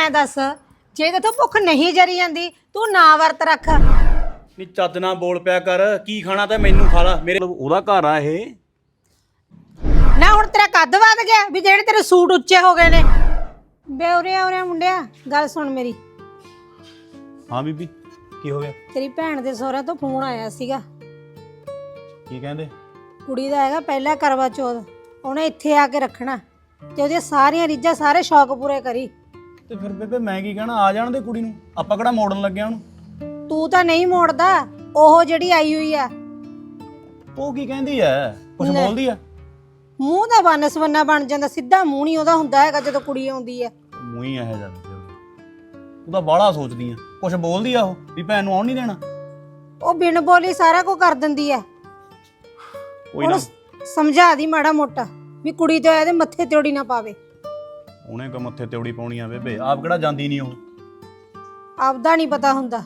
ਐਂ ਦੱਸ ਜੇ ਤੇ ਭੁੱਖ ਨਹੀਂ ਜਰੀ ਜਾਂਦੀ ਤੂੰ ਨਾ ਵਰਤ ਰੱਖ। ਨਹੀਂ ਚੱਜ ਨਾਲ ਬੋਲ ਪਿਆ ਕਰ ਕੀ ਖਾਣਾ ਤਾਂ ਮੈਨੂੰ ਖਾ ਲਾ। ਮੇਰੇ ਉਹਦਾ ਘਰ ਆ ਇਹ? ਨਾ ਹੁਣ ਤੇਰਾ ਕੱਦ ਵੱਧ ਗਿਆ ਵੀ ਜਿਹੜੇ ਤੇਰੇ ਸੂਟ ਉੱਚੇ ਹੋ ਗਏ ਨੇ। ਬੇ ਉਰੇ ਆ, ਉਰੇ ਆ ਮੁੰਡਿਆ ਗੱਲ ਸੁਣ ਮੇਰੀ। ਹਾਂ ਬੀਬੀ ਕੀ ਹੋ ਗਿਆ? ਤੇਰੀ ਭੈਣ ਦੇ ਸਹੁਰਿਆਂ ਤੋਂ ਫੋਨ ਆਇਆ ਸੀਗਾ। ਕੀ ਕਹਿੰਦੇ? ਕੁੜੀ ਦਾ ਹੈਗਾ ਪਹਿਲਾ ਕਰਵਾ ਚੌਥ ਉਹਨੇ ਇੱਥੇ ਆ ਕੇ ਰੱਖਣਾ ਤੇ ਉਹਦੀਆਂ ਸਾਰੀਆਂ ਰੀਝਾਂ ਸਾਰੇ ਸ਼ੌਕ ਪੂਰੇ ਕਰੀ। ਤੇ ਫਿਰ ਬੇਬੇ ਮੈਂ ਕੀ ਕਹਿਣਾ ਆ ਜਾਣ ਦੇ ਕੁੜੀ ਨੂੰ ਆਪਾਂ ਕਿਹੜਾ ਮੋੜਨ ਲੱਗਿਆ ਉਹਨੂੰ? ਤੂੰ ਤਾਂ ਨਹੀਂ ਮੋੜਦਾ ਉਹ ਜਿਹੜੀ ਆਈ ਹੋਈ ਆ। ਉਹ ਕੀ ਕਹਿੰਦੀ ਐ? ਕੁਝ ਲੈ। ਬੋਲਦੀ ਐ? ਮੂੰਹ ਦਾ ਬਨਸਵੰਨਾ ਬਣ ਜਾਂਦਾ ਸਿੱਧਾ ਮੂੰਹ ਨਹੀਂ ਉਹਦਾ ਹੁੰਦਾ ਹੈਗਾ ਜਦੋਂ ਕੁੜੀ ਆਉਂਦੀ ਆ ਮੂੰਹ ਹੀ ਇਹ ਜਾਂਦੀ ਤੂੰ ਤਾਂ ਬਾਹਲਾ ਸੋਚਦੀ ਆ ਕੁਝ ਬੋਲਦੀ ਆ ਉਹ ਵੀ ਭੈਣ ਨੂੰ ਆਉਣ ਨਹੀਂ ਦੇਣਾ? ਉਹ ਬਿਨ ਬੋਲੀ ਸਾਰਾ ਕੁਝ ਕਰ ਦਿੰਦੀ ਆ ਕੋਈ ਨਾ। ਉਹਨੂੰ ਸਮਝਾ ਦੀ ਮਾੜਾ ਮੋਟਾ ਵੀ ਕੁੜੀ ਤੇ ਇਹਦੇ ਮੱਥੇ ਤੇੜੀ ਨਾ ਪਾਵੇ। ਉਹਨੇ ਕ ਮੱਥੇ ਤੇਉੜੀ ਪਾਉਣੀ ਆ ਬੇਬੇ। ਆਪ ਕਿਹੜਾ ਜਾਂਦੀ ਨਹੀਂ ਉਹ? ਆਪਦਾ ਨਹੀਂ ਪਤਾ ਹੁੰਦਾ।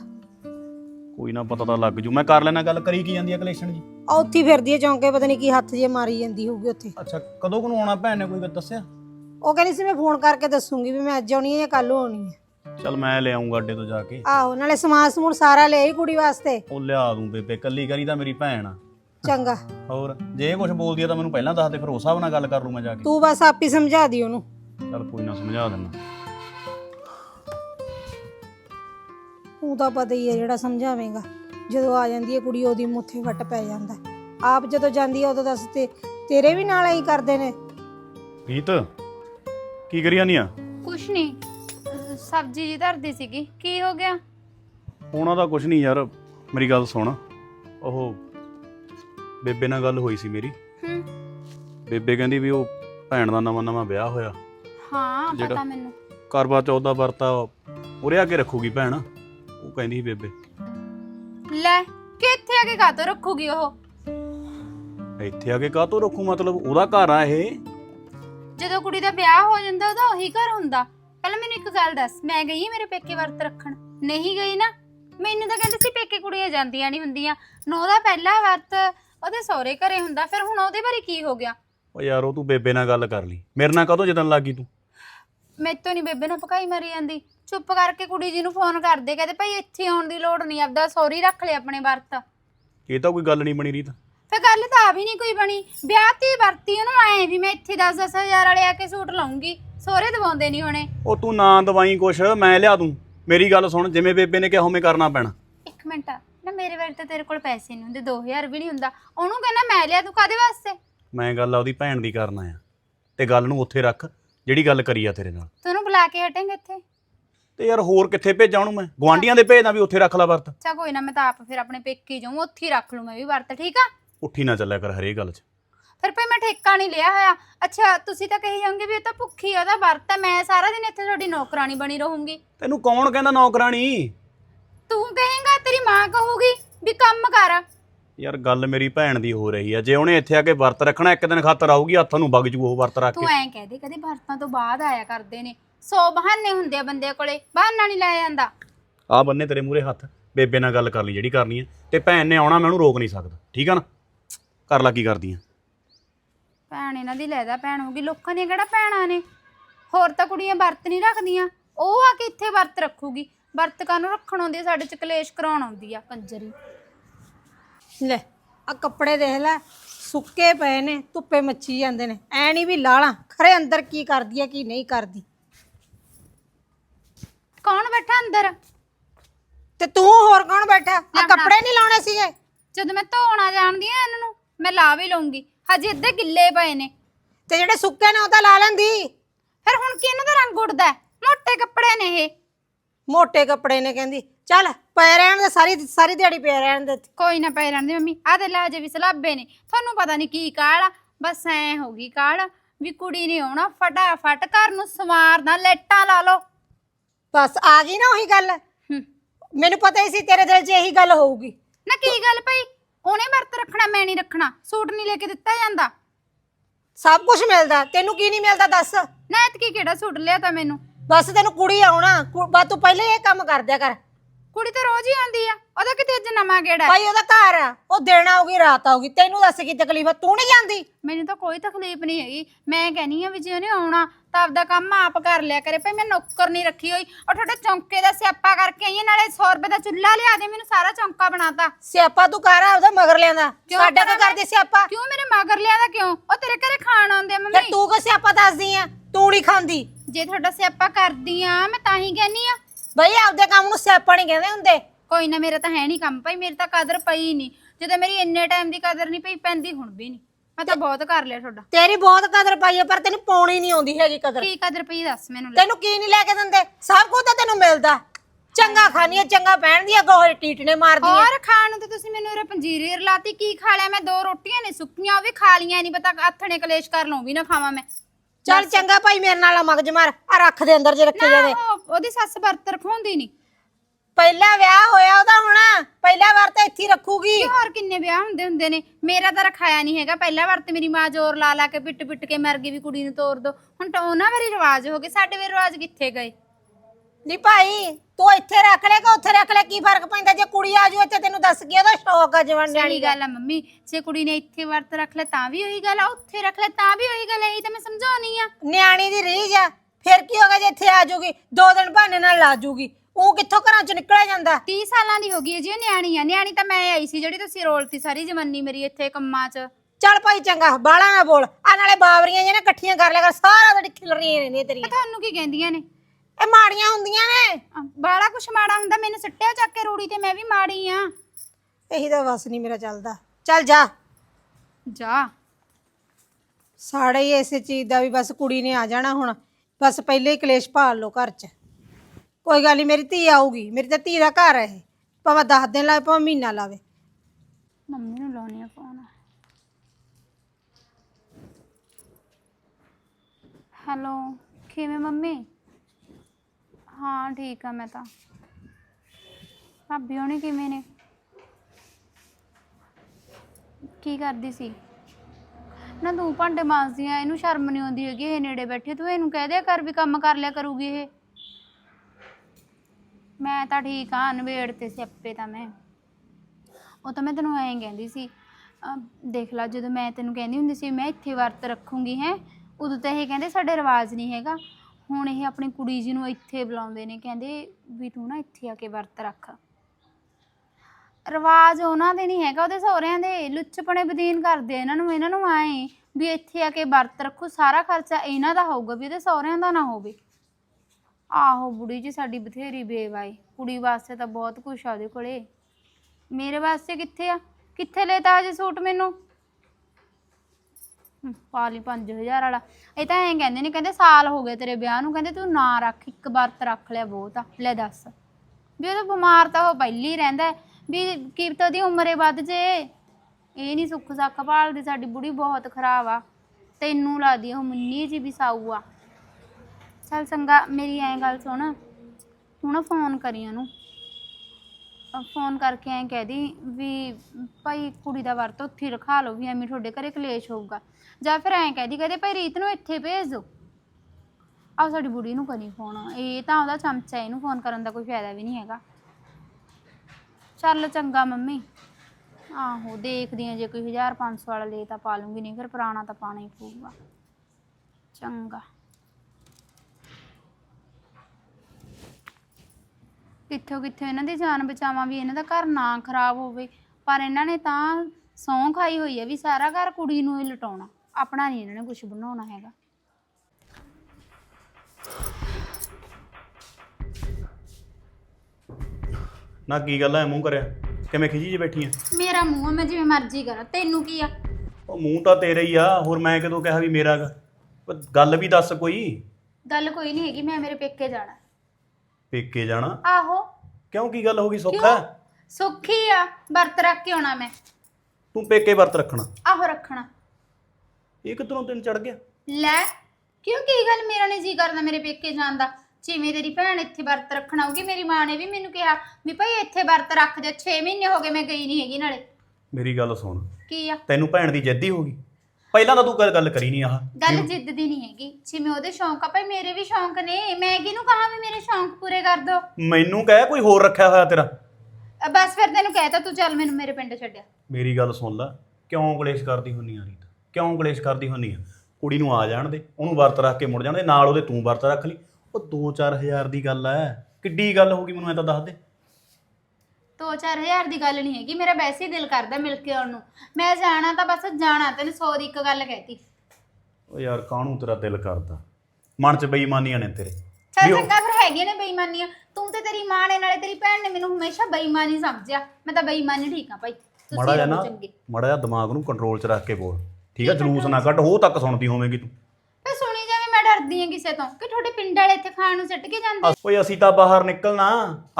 ਕੋਈ ਨਾ ਪਤਾ ਤਾਂ ਲੱਗ ਜੂ। ਮੈਂ ਕਰ ਲੈਣਾ ਗੱਲ। ਕਰੀ ਕੀ ਜਾਂਦੀ ਆ ਕਲੇਸ਼ਨ ਜੀ? ਆ ਉੱਥੇ ਹੀ ਫਿਰਦੀ ਆ ਚੌਂਕੇ ਪਤਾ ਨਹੀਂ ਕੀ ਹੱਥ ਜੇ ਮਾਰੀ ਜਾਂਦੀ ਹੋਊਗੀ ਉੱਥੇ। ਅੱਛਾ ਕਦੋਂ ਕੁ ਨੂੰ ਆਉਣਾ ਭੈਣ ਨੇ ਕੋਈ ਗੱਲ ਦੱਸਿਆ? ਉਹ ਕਹਿੰਦੀ ਸੀ ਮੈਂ ਫੋਨ ਕਰਕੇ ਦੱਸੂਗੀ ਵੀ ਮੈਂ ਅੱਜ ਆਉਣੀ ਹੈ ਜਾਂ ਕੱਲ ਆਉਣੀ ਹੈ ਚੱਲ ਮੈਂ ਲੈ ਆਉਂਗਾ ਅੱਡੇ ਤੋਂ ਜਾ ਕੇ। ਆਹੋ ਨਾਲੇ ਸਮਾਨ ਸਮੂਨ ਸਾਰਾ ਲੈ ਆਈ ਕੁੜੀ ਵਾਸਤੇ। ਉਹ ਲਿਆ ਦੂੰ ਬੇਬੇ ਕੱਲੀ ਕਰੀ ਤਾਂ ਮੇਰੀ ਭੈਣ ਆ। ਚੰਗਾ। ਹੋਰ ਜੇ ਕੁਝ ਬੋਲਦੀ ਆ ਤਾਂ ਮੈਨੂੰ ਪਹਿਲਾਂ ਦੱਸ ਦੇ ਫਿਰ ਉਸ ਹਿਸਾਬ ਨਾਲ ਗੱਲ ਕਰ ਲੂ ਮੈਂ ਜਾ ਕੇ। ਤੂੰ ਬਸ ਆਪ ਹੀ ਸਮਝਾ ਦੀ ਉਹਨੂੰ। ਚੱਲ ਕੋਈ ਨਾ ਸਮਝਾ ਦਿੰਦਾ। ਤੂੰ ਤਾਂ ਪਤਾ ਹੀ ਹੈ ਜਿਹੜਾ ਸਮਝਾਵੇਂਗਾ। ਜਦੋਂ ਆ ਜਾਂਦੀ ਹੈ ਕੁੜੀ ਉਹਦੀ ਮੁੱਥੇ ਵੱਟ ਪੈ ਜਾਂਦਾ ਹੈ। ਆਪ ਜਦੋਂ ਜਾਂਦੀ ਹੈ ਉਦੋਂ ਦੱਸ ਤੇ ਤੇਰੇ ਵੀ ਨਾਲ ਐਂ ਕਰਦੇ ਨੇ। ਗੀਤ ਕੀ ਕਰੀ ਜਾਂਦੀ ਆ? ਕੁਛ ਨਹੀਂ। ਅਹ ਸਬਜ਼ੀ ਜੀ ਧਰਦੀ ਸੀਗੀ। ਕੀ ਹੋ ਗਿਆ? ਉਹਨਾਂ ਦਾ ਕੁਝ ਨਹੀਂ ਯਾਰ। ਮੇਰੀ ਗੱਲ ਸੁਣ। ਉਹ ਬੇਬੇ ਨਾਲ ਗੱਲ ਹੋਈ ਸੀ ਮੇਰੀ। ਹੂੰ। ਬੇਬੇ ਕਹਿੰਦੀ ਵੀ ਉਹ ਭੈਣ ਦਾ ਨਵਾਂ ਨਵਾਂ ਵਿਆਹ ਹੋਇਆ। ਹਾਂ ਜਿਹੜਾ- ਪਤਾ ਮੈਨੂੰ। ਕਰਵਾ ਚੌਥ ਦਾ ਵਰਤਾ ਉਰੇ ਆ ਕੇ ਰੱਖੂਗੀ ਭੈਣ। ਉਹ ਕਹਿੰਦੀ ਸੀ ਬੇਬੇ। ਲੈ ਕਿ ਇੱਥੇ ਆ ਕੇ ਕਾਤੋਂ ਰੱਖੂਗੀ ਉਹ? ਇੱਥੇ ਆ ਕੇ ਕਾਹਤੋਂ ਰੱਖੂ ਮਤਲਬ ਉਹਦਾ ਘਰ ਆ ਇਹ। ਜਦੋਂ ਕੁੜੀ ਦਾ ਵਿਆਹ ਹੋ ਜਾਂਦਾ ਉਹਦਾ ਉਹੀ ਘਰ ਹੁੰਦਾ। ਪਹਿਲਾਂ ਮੈਨੂੰ ਇੱਕ ਗੱਲ ਦੱਸ ਮੈਂ ਗਈ ਮੇਰੇ ਪੇਕੇ ਵਰਤ ਰੱਖਣ? ਨਹੀਂ ਗਈ ਨਾ? ਮੈਨੂੰ ਤਾਂ ਕਹਿੰਦੇ ਸੀ ਪੇਕੇ ਕੁੜੀਆਂ ਜਾਂਦੀਆਂ ਨਹੀਂ ਹੁੰਦੀਆਂ। ਨੋ ਦਾ ਪਹਿਲਾ ਵਰਤ ਉਹਦੇ ਸਹੁਰੇ ਘਰੇ ਹੁੰਦਾ ਫਿਰ ਹੁਣ ਉਹਦੇ ਬਾਰੇ ਕੀ ਹੋ ਗਿਆ? ਓ ਯਾਰ ਉਹ ਤੂੰ ਬੇਬੇ ਨਾਲ ਗੱਲ ਕਰ ਲਈ। ਮੇਰੇ ਨਾਲ ਕਦੋਂ ਜਦਨ ਲੱਗੀ ਤੂੰ? ਮੈਥੋਂ ਨਹੀਂ ਬੇਬੇ ਨਾਲ ਪਕਾਈ ਮਾਰੀ ਜਾਂਦੀ। ਚੁੱਪ ਕਰਕੇ ਕੁੜੀ ਜੀ ਨੂੰ ਫੋਨ ਕਰਦੇ ਕਹਿੰਦੇ ਭਾਈ ਇੱਥੇ ਆਉਣ ਦੀ ਲੋੜ ਨਹੀਂ ਆਪਦਾ ਸੌਰੀ ਰੱਖ ਲਿਆ ਆਪਣੇ ਵਰਤ। ਇਹ ਤਾਂ ਕੋਈ ਗੱਲ ਨਹੀਂ ਬਣੀ ਰੀਤ। ਫੇ ਗੱਲ ਤਾਂ ਆ ਵੀ ਨਹੀਂ ਕੋਈ ਬਣੀ। ਵਿਆਹ ਤੇ ਵਰਤੀ ਉਹਨੂੰ ਆਏ ਵੀ ਮੈਂ ਇੱਥੇ 10-10 ਹਜ਼ਾਰ ਵਾਲੇ ਆ ਕੇ ਸੂਟ ਲਾਉਂਗੀ ਸੋਹਰੇ ਦਵਾਉਂਦੇ ਨਹੀਂ ਹੋਣੇ। ਉਹ ਤੂੰ ਨਾ ਦਵਾਈ ਕੁਛ ਮੈਂ ਲਿਆ ਦੂੰ। ਮੇਰੀ ਗੱਲ ਸੁਣ ਜਿਵੇਂ ਬੇਬੇ ਨੇ ਕਿਹਾ ਉਵੇਂ ਕਰਨਾ ਪੈਣਾ। ਇੱਕ ਮਿੰਟ ਨਾ ਮੇਰੇ ਵਾਰ ਤਾਂ ਤੇਰੇ ਕੋਲ ਪੈਸੇ ਨਹੀਂ ਹੁੰਦੇ 2000 ਵੀ ਨਹੀਂ ਹੁੰਦਾ। ਉਹਨੂੰ ਕਹਿੰਦਾ ਮੈਂ ਲਿਆ ਤੂੰ ਕਾਦੇ ਵਾਸਤੇ? ਮੈਂ ਗੱਲ ਆ ਉਹਦੀ ਭੈਣ ਦੀ ਕਰਨਾ ਆ ਤੇ ਗੱਲ ਨੂੰ ਉੱਥੇ ਰੱਖ ਜਿਹੜੀ ਗੱਲ ਕਰੀ ਆ ਤੇਰੇ ਨਾਲ। ਤੂੰ ਉਹਨੂੰ ਬੁਲਾ ਕੇ ਹਟੇਂਗੇ ਇੱਥੇ? ਤੇ ਯਾਰ ਹੋਰ ਕਿੱਥੇ ਭੇਜਾਂ ਉਹਨੂੰ ਮੈਂ? ਗਵਾਂਡੀਆਂ ਦੇ ਭੇਜਦਾ ਵੀ ਉੱਥੇ ਰੱਖ ਲੈ ਵਰਤ। ਚਾ ਕੋਈ ਨਾ ਮੈਂ ਤਾਂ ਆਪ ਫਿਰ ਆਪਣੇ ਪੇਕੇ ਜਾਊਂ ਉੱਥੇ ਹੀ ਰੱਖ ਲੂ ਮੈਂ ਵੀ ਵਰਤ ਠੀਕ ਆ? ਉੱਠੀ ਨਾ ਚੱਲਿਆ ਕਰ ਹਰੇਕ ਗੱਲ 'ਚ। ਫਿਰ ਭਈ ਮੈਂ ਠੇਕਾ ਨਹੀਂ ਲਿਆ ਹੋਇਆ। ਅੱਛਾ ਤੁਸੀਂ ਤਾਂ ਕਹੀ ਜਾਓਗੇ ਵੀ ਇਹ ਤਾਂ ਭੁੱਖੀ ਆ, ਉਹਦਾ ਵਰਤ ਹੈ ਮੈਂ ਸਾਰਾ ਦਿਨ ਇੱਥੇ ਤੁਹਾਡੀ ਨੌਕਰਾਨੀ ਬਣੀ ਰਹੂੰਗੀ। ਤੈਨੂੰ ਕੌਣ ਕਹਿੰਦਾ ਨੌਕਰਾਣੀ? ਤੂੰ ਕਹੇਂਗਾ ਤੇਰੀ ਮਾਂ ਕਹੂਗੀ ਵੀ ਕੰਮ ਕਰ। ਯਾਰ ਗੱਲ ਮੇਰੀ ਭੈਣ ਦੀ ਹੋ ਰਹੀ ਆ। ਜੇ ਉਹਨੇ ਇੱਥੇ ਆ ਕੇ ਵਰਤ ਰੱਖਣਾ ਇੱਕ ਦਿਨ ਖਾਤਰ ਆਊਗੀ ਹੱਥਾਂ ਨੂੰ ਵਗ ਜੂ ਉਹ ਵਰਤ ਰੱਖ ਤੂੰ ਕੇ। ਐਂ ਕਹਿ ਦੇ ਕਦੇ ਵਰਤਾਂ ਤੋਂ ਬਾਅਦ ਆਇਆ ਕਰਦੇ ਨੇ। ਸੌ ਬਹਾਨੇ ਹੁੰਦੇ ਆ ਬੰਦੇ ਕੋਲੇ ਬਹਾਨਾ ਨਹੀਂ ਲਾਇਆ ਜਾਂਦਾ। ਆ ਬੰਨੇ ਤੇਰੇ ਮੂਰੇ ਹੱਥ ਬੇਬੇ ਨਾਲ ਗੱਲ ਕਰ ਲਈ ਜਿਹੜੀ ਕਰਨੀ ਆ। ਤੇ ਭੈਣ ਨੇ ਆਉਣਾ ਮੈਂ ਉਹਨੂੰ ਰੋਕ ਨਹੀਂ ਸਕਦਾ। ਠੀਕ ਆ ਨਾ? ਕਰ ਲਾ ਕੀ ਕਰਦੀ ਆ। ਭੈਣ ਇਹਨਾਂ ਦੀ ਲੈਦਾ ਭੈਣ ਹੋਗੀ ਲੋਕਾਂ ਦੀਆਂ ਕਿਹੜਾ ਭੈਣਾਂ ਨੇ? ਹੋਰ ਤਾਂ ਕੁੜੀਆਂ ਵਰਤ ਨਹੀਂ ਰੱਖਦੀਆਂ। ਉਹ ਆ ਕੇ ਇੱਥੇ ਵਰਤ ਰੱਖੂਗੀ। ਵਰਤ ਕਾਨੂੰ ਰੱਖਣ ਆਉਂਦੀ ਆ, ਸਾਡੇ ਚ ਕਲੇਸ਼ ਕਰਾਉਣ ਆਉਂਦੀ ਆ। ਕੰਜਰੀ ਲੈ ਆ ਕੱਪੜੇ ਦੇਖ ਲੈ ਸੁੱਕੇ ਪਏ ਨੇ ਧੁੱਪੇ ਮੱਚੀ ਜਾਂਦੇ ਨੇ। ਐ ਨਹੀਂ ਵੀ ਲਾਲਾਂ ਖਰੇ ਅੰਦਰ ਕੀ ਕਰਦੀ ਆ ਕੀ ਨਹੀਂ ਕਰਦੀ। ਕੌਣ ਬੈਠਾ ਅੰਦਰ? ਤੇ ਤੂੰ ਹੋਰ ਕੌਣ ਬੈਠਾ? ਆ ਕੱਪੜੇ ਨਹੀਂ ਲਾਉਣੇ ਸੀਗੇ? ਜਦੋਂ ਮੈਂ ਧੋਣਾ ਜਾਣਦੀ ਆ ਇਹਨਾਂ ਨੂੰ ਮੈਂ ਲਾ ਵੀ ਲਊਂਗੀ। ਹਜੇ ਅੱਧੇ ਗਿੱਲੇ ਪਏ ਨੇ। ਤੇ ਜਿਹੜੇ ਸੁੱਕੇ ਨੇ ਉਹ ਤਾਂ ਲਾ ਲੈਂਦੀ। ਫਿਰ ਹੁਣ ਕੀ ਇਹਨਾਂ ਦਾ ਰੰਗ ਉੱਡਦਾ? ਹੈ? ਮੋਟੇ ਕੱਪੜੇ ਨੇ ਇਹ। ਮੋٹے ਕੱਪੜੇ ਨੇ ਕਹਿੰਦੀ। ਚੱਲ ਪਏ ਰਹਿਣ ਦੇ ਸਾਰੀ ਸਾਰੀ ਦਿਹਾੜੀ ਪਏ ਰਹਿਣ ਦੇ ਕੋਈ ਨਾ ਪੈ ਰਹਿਣ ਦੇ ਮੰਮੀ ਆਹ ਤੇ ਲਾਜੇ ਵੀ ਸਲਾਬੇ ਨੇ। ਤੁਹਾਨੂੰ ਪਤਾ ਨਹੀਂ ਕੀ ਕਾਲ ਆ ਬਸ ਐ ਹੋ ਗਈ ਕਾਲ ਵੀ ਕੁੜੀ ਨੇ ਆਉਣਾ ਫਟਾਫਟ ਘਰ ਨੂੰ ਸਵਾਰਨਾ ਲੈਟਾਂ ਲਾ ਲਓ। ਬਸ ਆ ਗਈ ਨਾ ਉਹੀ ਗੱਲ। ਮੈਨੂੰ ਪਤਾ ਹੀ ਸੀ ਤੇਰੇ ਦਿਲ 'ਚ ਇਹੀ ਗੱਲ ਹੋਊਗੀ। ਨਾ ਕੀ ਗੱਲ ਭਾਈ? ਉਹਨੇ ਵਰਤ ਰੱਖਣਾ ਮੈਂ ਨਹੀਂ ਰੱਖਣਾ। ਸੂਟ ਨਹੀਂ ਲੈ ਕੇ ਦਿੱਤਾ ਜਾਂਦਾ। ਸਭ ਕੁਝ ਮਿਲਦਾ। ਤੈਨੂੰ ਕੀ ਨਹੀਂ ਮਿਲਦਾ ਦੱਸ। ਨਾ ਐਤਕੀ ਕਿਹੜਾ ਸੂਟ ਲਿਆ ਤਾਂ ਮੈਨੂੰ? ਬਸ ਤੈਨੂੰ ਕੁੜੀ ਆਉਣਾ। ਬਸ ਤੂੰ ਪਹਿਲੇ ਇਹ ਕੰਮ ਕਰ ਦਿਆ ਕਰ। ਕੁੜੀ ਤਾਂ ਰੋਜ਼ ਹੀ ਆਉਂਦੀ ਆ ਉਹਦਾ ਕਿਤੇ ਅੱਜ ਨਵਾਂ ਗੇੜਾ ਭਾਈ ਉਹਦਾ ਘਰ ਆ। ਉਹ ਦਿਨ ਆਊਗੀ ਰਾਤ ਆਊਗੀ। ਤੈਨੂੰ ਦੱਸ ਕੀ ਤਕਲੀਫ ਆ? ਤੂੰ ਨਹੀਂ ਜਾਂਦੀ? ਮੈਨੂੰ ਤਾਂ ਕੋਈ ਤਕਲੀਫ ਨਹੀਂ ਹੈਗੀ। ਮੈਂ ਕਹਿੰਨੀ ਆ ਵੀ ਜੇ ਉਹਨੇ ਆਉਣਾ ਤਾਂ ਆਪਦਾ ਕੰਮ ਆਪ ਕਰ ਲਿਆ ਕਰੇ। ਭਈ ਮੈਂ ਨੌਕਰ ਨਹੀਂ ਰੱਖੀ ਹੋਈ। ਉਹ ਤੁਹਾਡੇ ਚੌਂਕੇ ਦਾ ਸਿਆਪਾ ਕਰਕੇ ਆਈ ਆ, ਨਾਲੇ 100 ਰੁਪਏ ਦਾ ਚੁੱਲ੍ਹਾ ਲਿਆ ਦੇ ਮੈਨੂੰ ਸਾਰਾ ਚੌਂਕਾ ਬਣਾਤਾ। ਸਿਆਪਾ ਤੂੰ ਕਰ ਉਹਦਾ ਮਗਰ ਲਿਆਂਦਾ। ਕਿਉਂ ਸਾਡਾ ਕਰਾਂ ਕੋ ਕਰਦੇ ਸਿਆਪਾ। ਕਿਉਂ ਮੇਰੇ ਮਗਰ ਲਿਆ ਦਾ ਕਿਉਂ? ਉਹ ਤੇਰੇ ਘਰੇ ਖਾਣ ਆਉਂਦੇ ਆ ਫਿਰ ਮੰਮੀ ਤੂੰ ਕੋ ਸਿਆਪਾ ਦੱਸਦੀ ਆ? ਤੂੰ ਨਹੀਂ ਖਾਂਦੀ। ਜੇ ਤੁਹਾਡਾ ਸਿਆਪਾ ਕਰਦੀ ਆ ਮੈਂ ਤਾਂ ਹੀ ਕਹਿੰਨੀ ਆ। ਬਈ ਆਪਦੇ ਕੰਮ ਨੂੰ ਸਿਆਪਾ ਨਹੀਂ ਕਹਿੰਦੇ ਹੁੰਦੇ। ਕੋਈ ਨਾ ਮੇਰਾ ਤਾਂ ਹੈ ਨਹੀਂ ਕੰਮ ਭਾਈ ਮੇਰੀ ਤਾਂ ਕਦਰ ਪਈ ਨਹੀਂ ਜਦੋਂ ਮੇਰੀ ਇੰਨੇ ਟਾਈਮ ਦੀ ਕਦਰ ਨਹੀਂ ਪਈ ਪੈਂਦੀ ਹੁਣ ਵੀ ਨਹੀਂ ਮੈਂ ਤਾਂ ਬਹੁਤ ਕਰ ਲਿਆ ਤੁਹਾਡਾ। ਤੇਰੀ ਬਹੁਤ ਕਦਰ ਪਾਈ ਪਰ ਤੈਨੂੰ ਪਾਉਣੀ ਨਹੀਂ ਆਉਂਦੀ ਹੈਗੀ ਕਦਰ। ਕੀ ਕਦਰ ਪਈ ਦੱਸ ਮੈਨੂੰ ਲੈ। ਤੈਨੂੰ ਕੀ ਨਹੀਂ ਲੈ ਕੇ ਦਿੰਦੇ? ਸਭ ਕੁਝ ਤਾਂ ਤੈਨੂੰ ਮਿਲਦਾ। ਚੰਗਾ ਖਾਣੀ ਆ ਚੰਗਾ ਪਹਿਨਦੀ ਆ ਗੋਹੇ ਟੀਟਨੇ ਮਾਰਦੀ ਆ। ਹੋਰ ਖਾਣ ਨੂੰ ਤਾਂ ਤੁਸੀਂ ਮੈਨੂੰ ਇਹ ਪੰਜੀਰੀ ਰਲਾਤੀ ਕੀ ਖਾ ਲਿਆ? ਮੈਂ ਦੋ ਰੋਟੀਆਂ ਨੇ ਸੁੱਕੀਆਂ ਉਹ ਵੀ ਖਾ ਲੀਆਂ ਨਹੀਂ ਪਤਾ ਆਥਣੇ ਕਲੇਸ਼ ਕਰ ਲਵਾਂ ਵੀ ਨਾ ਖਾਵਾਂ ਮੈਂ। ਚੱਲ ਚੰਗਾ ਭਾਈ ਮੇਰੇ ਨਾਲ ਆ ਮਗਜ ਮਾਰ। ਆ ਰੱਖ ਦੇ ਅੰਦਰ ਜੇ ਰੱਖੇ ਜਾਵੇ। ਉਹ- ਉਹਦੀ ਸੱਸ ਵਰਤ ਰਖਾਉਂਦੀ ਨਹੀਂ ਪਹਿਲਾ ਵਿਆਹ ਹੋਇਆ ਉਹਦਾ ਹੁਣ। ਪਹਿਲਾ ਵਾਰ ਤਾਂ ਇੱਥੇ ਹੀ ਰੱਖੂਗੀ। ਕਿ ਹੋਰ ਕਿੰਨੇ ਵਿਆਹ ਹੁੰਦੇ ਹੁੰਦੇ ਨੇ? ਮੇਰਾ ਤਾਂ ਰਖਾਇਆ ਨਹੀਂ ਹੈਗਾ। ਪਹਿਲਾ ਵਾਰ ਤੇ ਮੇਰੀ ਮਾਂ ਜ਼ੋਰ ਲਾ ਲਾ ਕੇ ਪਿੱਟ ਪਿੱਟ ਕੇ ਮਰ ਗਈ ਵੀ ਕੁੜੀ ਨੂੰ ਤੋਰ ਦੋ। ਹੁਣ ਤਾਂ ਉਹਨਾਂ ਵਾਰੀ ਰਿਵਾਜ ਹੋ ਗਏ। ਸਾਡੇ ਵੀ ਰਿਵਾਜ ਕਿੱਥੇ ਗਏ? ਨਹੀਂ ਭਾਈ ਤੂੰ ਇੱਥੇ ਰੱਖ ਲੈ ਕਿ ਉੱਥੇ ਰੱਖ ਲੈ? ਕੀ ਫ਼ਰਕ ਪੈਂਦਾ? ਜੇ ਕੁੜੀ ਆ ਜਾਊ ਇੱਥੇ ਤੈਨੂੰ ਦੱਸ ਗਿਆ ਉਹਦਾ ਸ਼ੌਕ ਆ ਜਵਣ ਸਹੀ ਗੱਲ ਆ ਮੰਮੀ ਜੇ ਕੁੜੀ ਨੇ ਇੱਥੇ ਵਰਤ ਰੱਖ ਲੈ ਤਾਂ ਵੀ ਉਹੀ ਗੱਲ ਆ ਉੱਥੇ ਰੱਖ ਲੈ ਤਾਂ ਵੀ ਉਹੀ ਗੱਲ ਆ ਇਹ ਤਾਂ ਮੈਂ ਸਮਝਾਉਣੀ ਆ। ਨਿਆਣੀ ਦੀ ਰੀਝ ਆ। ਫਿਰ ਕੀ ਹੋਗਾ ਜੇ ਇੱਥੇ ਆ ਜਾਊਗੀ ਦੋ ਦਿਨ ਬਹਾਨੇ ਨਾਲ ਲਾ ਜਾਊਗੀ ਉਹ ਕਿੱਥੋਂ ਘਰਾਂ ਚ ਨਿਕਲਿਆ ਜਾਂਦਾ? 30 ਸਾਲਾਂ ਦੀ ਹੋ ਗਈ ਹੈ ਜੀ ਉਹ ਨਿਆਣੀ ਆ। ਨਿਆਣੀ ਤਾਂ ਮੈਂ ਆਈ ਸੀ ਜਿਹੜੀ ਤੁਸੀਂ ਰੋਲਤੀ ਸਾਰੀ ਜਵਾਨੀ ਮੇਰੀ ਇੱਥੇ ਕੰਮਾਂ 'ਚ। ਚੱਲ ਭਾਈ ਚੰਗਾ ਬਾਲਾ ਨਾ ਬੋਲ। ਆ ਨਾਲੇ ਬਾਵਰੀਆਂ ਜਿਹਨੇ ਇਕੱਠੀਆਂ ਕਰ ਲਿਆ ਕਰ ਸਾਰਾ ਦਿਨ ਖਿਲਰੀਆਂ ਰਹਿੰਦੀਆਂ ਤੇਰੀਆਂ। ਤੁਹਾਨੂੰ ਕੀ ਕਹਿੰਦੀਆਂ ਨੇ? ਇਹ ਮਾੜੀਆਂ ਹੁੰਦੀਆਂ ਨੇ। ਬਾਲਾ ਕੁਛ ਮਾੜਾ ਹੁੰਦਾ ਮੈਨੂੰ ਸੱਟਿਆ ਚੱਕ ਕੇ ਰੂੜੀ ਤੇ ਮੈਂ ਵੀ ਮਾੜੀ ਆ। ਇਹੀ ਤਾਂ ਬਸ ਨਹੀਂ ਮੇਰਾ ਚੱਲਦਾ। ਚੱਲ ਜਾ। ਜਾ। ਸਾੜਾ ਹੀ ਇਸੇ ਚੀਜ਼ ਦਾ ਵੀ ਬਸ ਕੁੜੀ ਨੇ ਆ ਜਾਣਾ ਹੁਣ। ਬਸ ਪਹਿਲੇ ਹੀ ਕਲੇਸ਼ ਭਾਲ ਲਓ ਘਰ ਚ। ਕੋਈ ਗੱਲ ਨਹੀਂ ਮੇਰੀ ਧੀ ਆਊਗੀ। ਮੇਰੀ ਤਾਂ ਧੀ ਦਾ ਘਰ ਹੈ ਇਹ। ਭਾਵੇਂ 10 ਦਿਨ ਲਾਵੇ ਭਾਵੇਂ ਮਹੀਨਾ ਲਾਵੇ। ਮੰਮੀ ਨੂੰ ਲਾਉਣੀ ਆ ਫੋਨ ਹੈਲੋ ਕਿਵੇਂ ਮੰਮੀ? ਹਾਂ, ਠੀਕ ਆ ਮੈਂ ਤਾਂ। ਭਾਬੀ ਹੋਣੀ ਕਿਵੇਂ ਨੇ? ਕੀ ਕਰਦੀ ਸੀ? ਨਾ ਤੂੰ ਭਾਂਡੇ ਮਾਂਜਦੀ ਆ, ਇਹਨੂੰ ਸ਼ਰਮ ਨਹੀਂ ਆਉਂਦੀ ਹੈਗੀ, ਇਹ ਨੇੜੇ ਬੈਠੇ, ਤੂੰ ਇਹਨੂੰ ਕਹਿ ਦਿਆ ਕਰ ਵੀ ਕੰਮ ਕਰ ਲਿਆ ਕਰੂਗੀ ਇਹ। ਮੈਂ ਤਾਂ ਠੀਕ ਆ ਨਵੇੜ ਤੇ ਸਿਆਪੇ ਤਾਂ ਮੈਂ। ਉਹ ਤਾਂ ਮੈਂ ਤੈਨੂੰ ਐਂ ਕਹਿੰਦੀ ਸੀ ਅਮ ਦੇਖ ਲੈ, ਜਦੋਂ ਮੈਂ ਤੈਨੂੰ ਕਹਿੰਦੀ ਹੁੰਦੀ ਸੀ, ਮੈਂ ਇੱਥੇ ਵਰਤ ਰੱਖੂੰਗੀ, ਹੈ, ਉਦੋਂ ਤਾਂ ਇਹ ਕਹਿੰਦੇ ਸਾਡੇ ਰਿਵਾਜ ਨਹੀਂ ਹੈਗਾ। ਹੁਣ ਇਹ ਆਪਣੀ ਕੁੜੀ ਜੀ ਨੂੰ ਇੱਥੇ ਬੁਲਾਉਂਦੇ ਨੇ, ਕਹਿੰਦੇ ਵੀ ਤੂੰ ਨਾ ਇੱਥੇ ਆ ਕੇ ਵਰਤ ਰੱਖ। ਰਿਵਾਜ ਉਹਨਾਂ ਦੇ ਨਹੀਂ ਹੈਗਾ, ਉਹਦੇ ਸਹੁਰਿਆਂ ਦੇ। ਲੁੱਚਪਣੇ ਬਦੀਨ ਕਰਦੇ ਆ ਇਹਨਾਂ ਨੂੰ ਇਹਨਾਂ ਨੂੰ ਆਏ ਵੀ ਇੱਥੇ ਆ ਕੇ ਵਰਤ ਰੱਖੋ, ਸਾਰਾ ਖਰਚਾ ਇਹਨਾਂ ਦਾ ਹੋਊਗਾ, ਵੀ ਉਹਦੇ ਸਹੁਰਿਆਂ ਦਾ ਨਾ ਹੋਵੇ। ਆਹੋ ਬੁੜੀ ਜੀ ਸਾਡੀ ਬਥੇਰੀ ਬੇਵਾਈ, ਕੁੜੀ ਵਾਸਤੇ ਤਾਂ ਬਹੁਤ ਕੁਛ ਆ ਉਹਦੇ ਕੋਲੇ। ਮੇਰੇ ਵਾਸਤੇ ਕਿੱਥੇ ਆ? ਕਿੱਥੇ ਲੈਤਾ ਅਜੇ ਸੂਟ ਮੈਨੂੰ? ਹਮ, ਪਾ ਲਈ 5000 ਵਾਲਾ। ਇਹ ਤਾਂ ਐਂ ਕਹਿੰਦੇ ਨੇ ਕਹਿੰਦੇ ਸਾਲ ਹੋ ਗਏ ਤੇਰੇ ਵਿਆਹ ਨੂੰ ਕਹਿੰਦੇ ਤੂੰ ਨਾ ਰੱਖ ਇੱਕ ਵਰਤ ਰੱਖ ਲਿਆ ਬਹੁਤ ਆ। ਲੈ ਦੱਸ। ਵੀ ਉਹ ਤਾਂ ਬਿਮਾਰ ਤਾਂ ਉਹ ਪਹਿਲੀ ਹੀ ਰਹਿੰਦਾ ਹੈ, ਵੀ ਕੀ ਪਤਾ ਉਹਦੀ ਉਮਰੇ ਵੱਧ ਜੇ। ਇਹ ਨਹੀਂ ਸੁੱਖ ਸੱਖ ਭਾਲਦੀ ਸਾਡੀ ਬੁੜੀ ਬਹੁਤ ਖਰਾਬ ਆ। ਤੈਨੂੰ ਲੱਗਦੀ ਉਹ ਮੁੰਨੀ ਜੀ ਵੀ ਸਾਊ ਆ। ਚੱਲ ਚੰਗਾ ਮੇਰੀ ਐਂ ਗੱਲ ਸੁਣ। ਤੂੰ ਨਾ ਫੋਨ ਕਰੀ ਉਹਨੂੰ। ਫੋਨ ਕਰਕੇ ਐਂ ਕਹਿ ਦੀ ਵੀ ਭਾਈ ਕੁੜੀ ਦਾ ਵਰਤ ਉੱਥੇ ਹੀ ਰਖਾ ਲਓ ਵੀ ਐਵੇਂ ਤੁਹਾਡੇ ਘਰੇ ਕਲੇਸ਼ ਹੋਊਗਾ। ਜਾਂ ਫਿਰ ਐਂ ਕਹਿ ਦੀ ਕਹਦੇ, ਭਾਈ ਰੀਤ ਨੂੰ ਇੱਥੇ ਭੇਜ। ਦਿਓ ਆਹ ਸਾਡੀ ਬੁੜੀ ਨੂੰ ਕਰੀ ਫੋਨ, ਇਹ ਤਾਂ ਉਹਦਾ ਚਮਚਾ, ਇਹਨੂੰ ਫੋਨ ਕਰਨ ਦਾ ਕੋਈ ਫਾਇਦਾ ਵੀ ਨਹੀਂ ਹੈਗਾ। ਚੱਲ ਚੰਗਾ ਮੰਮੀ। ਆਹੋ, ਦੇਖਦੀ ਆ ਜੇ ਕੋਈ 1500 ਵਾਲਾ ਲੈ ਤਾਂ ਪਾ ਲੂੰਗੀ ਨਹੀਂ ਫਿਰ ਪੁਰਾਣਾ ਤਾਂ ਪਾਣਾ ਹੀ ਪਊਗਾ। ਚੰਗਾ। ਕਿੱਥੋਂ ਕਿੱਥੋਂ ਇਹਨਾਂ ਦੀ ਜਾਨ ਬਚਾਵਾਂ ਵੀ ਇਹਨਾਂ ਦਾ ਘਰ ਨਾ ਖਰਾਬ ਹੋਵੇ। ਪਰ ਇਹਨਾਂ ਨੇ ਤਾਂ ਸੌਂ ਖਾਈ ਹੋਈ ਹੈ ਵੀ ਸਾਰਾ ਘਰ ਕੁੜੀ ਨੂੰ ਹੀ ਲਟਾਉਣਾ। ਆਪਣਾ ਨਹੀਂ ਇਹਨਾਂ ਨੇ ਕੁਝ ਬਣਾਉਣਾ ਹੈਗਾ। ਨਾ ਕੀ ਗੱਲ ਐ ਮੂੰਹ ਕਰਿਆ? ਕਿਵੇਂ ਖਿਜੀ ਜੀ ਬੈਠੀ ਐ ਮੇਰਾ ਮੂੰਹ ਆ, ਮੈਂ ਜਿਵੇਂ ਮਰਜ਼ੀ ਕਰਾਂ। ਤੈਨੂੰ ਕੀ ਆ? ਉਹ ਮੂੰਹ ਤਾਂ ਤੇਰਾ ਹੀ ਆ ਹੋਰ ਮੈਂ ਕਦੋਂ ਕਿਹਾ ਵੀ ਮੇਰਾ ਗਾ? ਗੱਲ ਵੀ ਦੱਸ ਕੋਈ। ਗੱਲ ਕੋਈ ਨਹੀਂ ਹੈਗੀ ਮੈਂ ਮੇਰੇ ਪੇਕੇ ਜਾਣਾ। ਪੇਕੇ ਜਾਣਾ। ਆਹੋ। ਕਿਉਂ ਕੀ ਗੱਲ ਹੋ ਗਈ? ਸੁੱਖਾ ਸੁੱਖੀ ਆ ਵਰਤ ਰੱਖ ਕੇ ਆਉਣਾ ਮੈਂ। ਤੂੰ ਪੇਕੇ ਵਰਤ ਰੱਖਣਾ। ਆਹੋ ਰੱਖਣਾ। ਇਹ ਕਿਧਰੋਂ ਤੈਨੂੰ ਚੜ ਗਿਆ? ਲੈ ਕਿਉਂ ਕੀ ਗੱਲ ਮੇਰਾ ਨੇ ਜੀ ਕਰਦਾ ਮੇਰੇ ਪੇਕੇ ਜਾਣ ਦਾ? ਜਿਵੇਂ ਤੇਰੀ ਭੈਣ ਇੱਥੇ ਵਰਤ ਰੱਖਣ ਆਉਗੀ ਮੇਰੀ ਮਾਂ ਨੇ ਵੀ ਮੈਨੂੰ ਕਿਹਾ ਵੀ ਭਾਈ ਇੱਥੇ ਵਰਤ ਰੱਖ ਜਾ 6 ਮਹੀਨੇ ਹੋ ਗਏ ਮੈਂ ਗਈ ਨਹੀਂ ਹੈਗੀ ਨਾਲੇ। ਮੇਰੀ ਗੱਲ ਸੁਣ। ਕੀ ਆ? ਤੈਨੂੰ ਭੈਣ ਦੀ ਜਿੱਦ ਹੋ ਗਈ। ਪਹਿਲਾਂ ਤਾਂ ਤੂੰ ਗੱਲ ਕਰੀ ਨਹੀਂ ਆਹ। ਗੱਲ ਜਿੱਦ ਦੀ ਨਹੀਂ ਹੈਗੀ। ਜਿਵੇਂ ਉਹਦੇ ਸ਼ੌਂਕ ਆ ਭਾਈ ਮੇਰੇ ਵੀ ਸ਼ੌਂਕ ਨੇ। ਮੈਂ ਕਿਹਨੂੰ ਕਹਾਂ ਵੀ ਮੇਰੇ ਸ਼ੌਂਕ ਪੂਰੇ ਕਰ ਦੋ? ਮੈਨੂੰ ਕਹਿ ਕੋਈ ਹੋਰ ਰੱਖਿਆ ਹੋਇਆ ਤੇਰਾ। ਅ, ਬਸ ਫਿਰ ਤੈਨੂੰ ਕਹਿਤਾ ਤੂੰ ਚੱਲ ਮੈਨੂੰ ਮੇਰੇ ਪਿੰਡ ਛੱਡਿਆ। ਮੇਰੀ ਗੱਲ ਸੁਣ ਲੈ ਕਿਉਂ ਕਲੇਸ਼ ਕਰਦੀ ਹੁੰਨੀ ਆ ਰੀਤ? ਕਿਉਂ ਕਲੇਸ਼ ਕਰਦੀ ਹੁੰਨੀ ਆ? ਕੁੜੀ ਨੂੰ ਆ ਜਾਣ ਦੇ ਉਹਨੂੰ ਵਰਤ ਰੱਖ ਕੇ ਮੁੜ ਜਾਣ ਦੇ ਨਾਲ ਉਹਦੇ ਤੂੰ ਵਰਤ ਰੱਖ ਲਈ। ਉਹ 2-4000 ਦੀ ਗੱਲ ਐ ਕਿੱਡੀ ਗੱਲ ਹੋ ਗਈ ਮੈਨੂੰ ਐ ਤਾਂ ਦੱਸ ਦੇ। 2-4000 ਦੀ ਗੱਲ ਨਹੀਂ ਹੈਗੀ ਮੇਰਾ ਵੈਸੇ ਹੀ ਦਿਲ ਕਰਦਾ ਮਿਲ ਕੇ ਆਉਣ ਨੂੰ। ਮੈਂ ਜਾਣਾ ਤਾਂ ਬਸ ਜਾਣਾ ਤੈਨੂੰ 100 ਦੀ ਇੱਕ ਗੱਲ ਕਹਿਤੀ। ਉਹ ਯਾਰ ਕਾਹਨੂੰ ਤੇਰਾ ਦਿਲ ਕਰਦਾ? ਮਨ 'ਚ ਬੇਈਮਾਨੀਆਂ ਨੇ ਤੇਰੇ। ਚੱਲ ਵੀ ਉਹ- ਚੰਗਾ ਫਿਰ ਹੈਗੀਆਂ ਨੇ ਬੇਈਮਾਨੀਆਂ। ਤੂੰ ਤੇ ਤੇਰੀ ਮਾਂ ਨੇ ਨਾਲੇ ਤੇਰੀ ਭੈਣ ਨੇ ਮੈਨੂੰ ਹਮੇਸ਼ਾ ਬੇਈਮਾਨੀ ਸਮਝਿਆ। ਮੈਂ ਤਾਂ ਬੇਈਮਾਨੀ ਠੀਕ ਆ ਭਾਈ। ਤੁਸੀਂ ਮਾੜਾ ਜਿਹਾ ਰਹੋ ਨਾ ਚੰਗੇ। ਮਾੜਾ ਜਿਹਾ ਦਿਮਾਗ ਨੂੰ ਕੰਟਰੋਲ 'ਚ ਰੱਖ ਕੇ ਬੋਲ। ਠੀਕ ਹੈ ਜਲੂਸ ਨਾ ਕੱਢ ਉਹ ਤੱਕ ਸੁਣਦੀ ਹੋਵੇਂਗੀ ਤੂੰ। ਡਰਦੀ ਹਾਂ ਕਿਸੇ ਤੋਂ? ਕਿ ਤੁਹਾਡੇ ਪਿੰਡ ਵਾਲੇ ਇੱਥੇ ਖਾਣ ਨੂੰ ਸਿੱਟ ਕੇ ਜਾਂਦੇ? ਓਏ ਅਸੀਂ ਤਾਂ ਬਾਹਰ ਨਿਕਲਣਾ।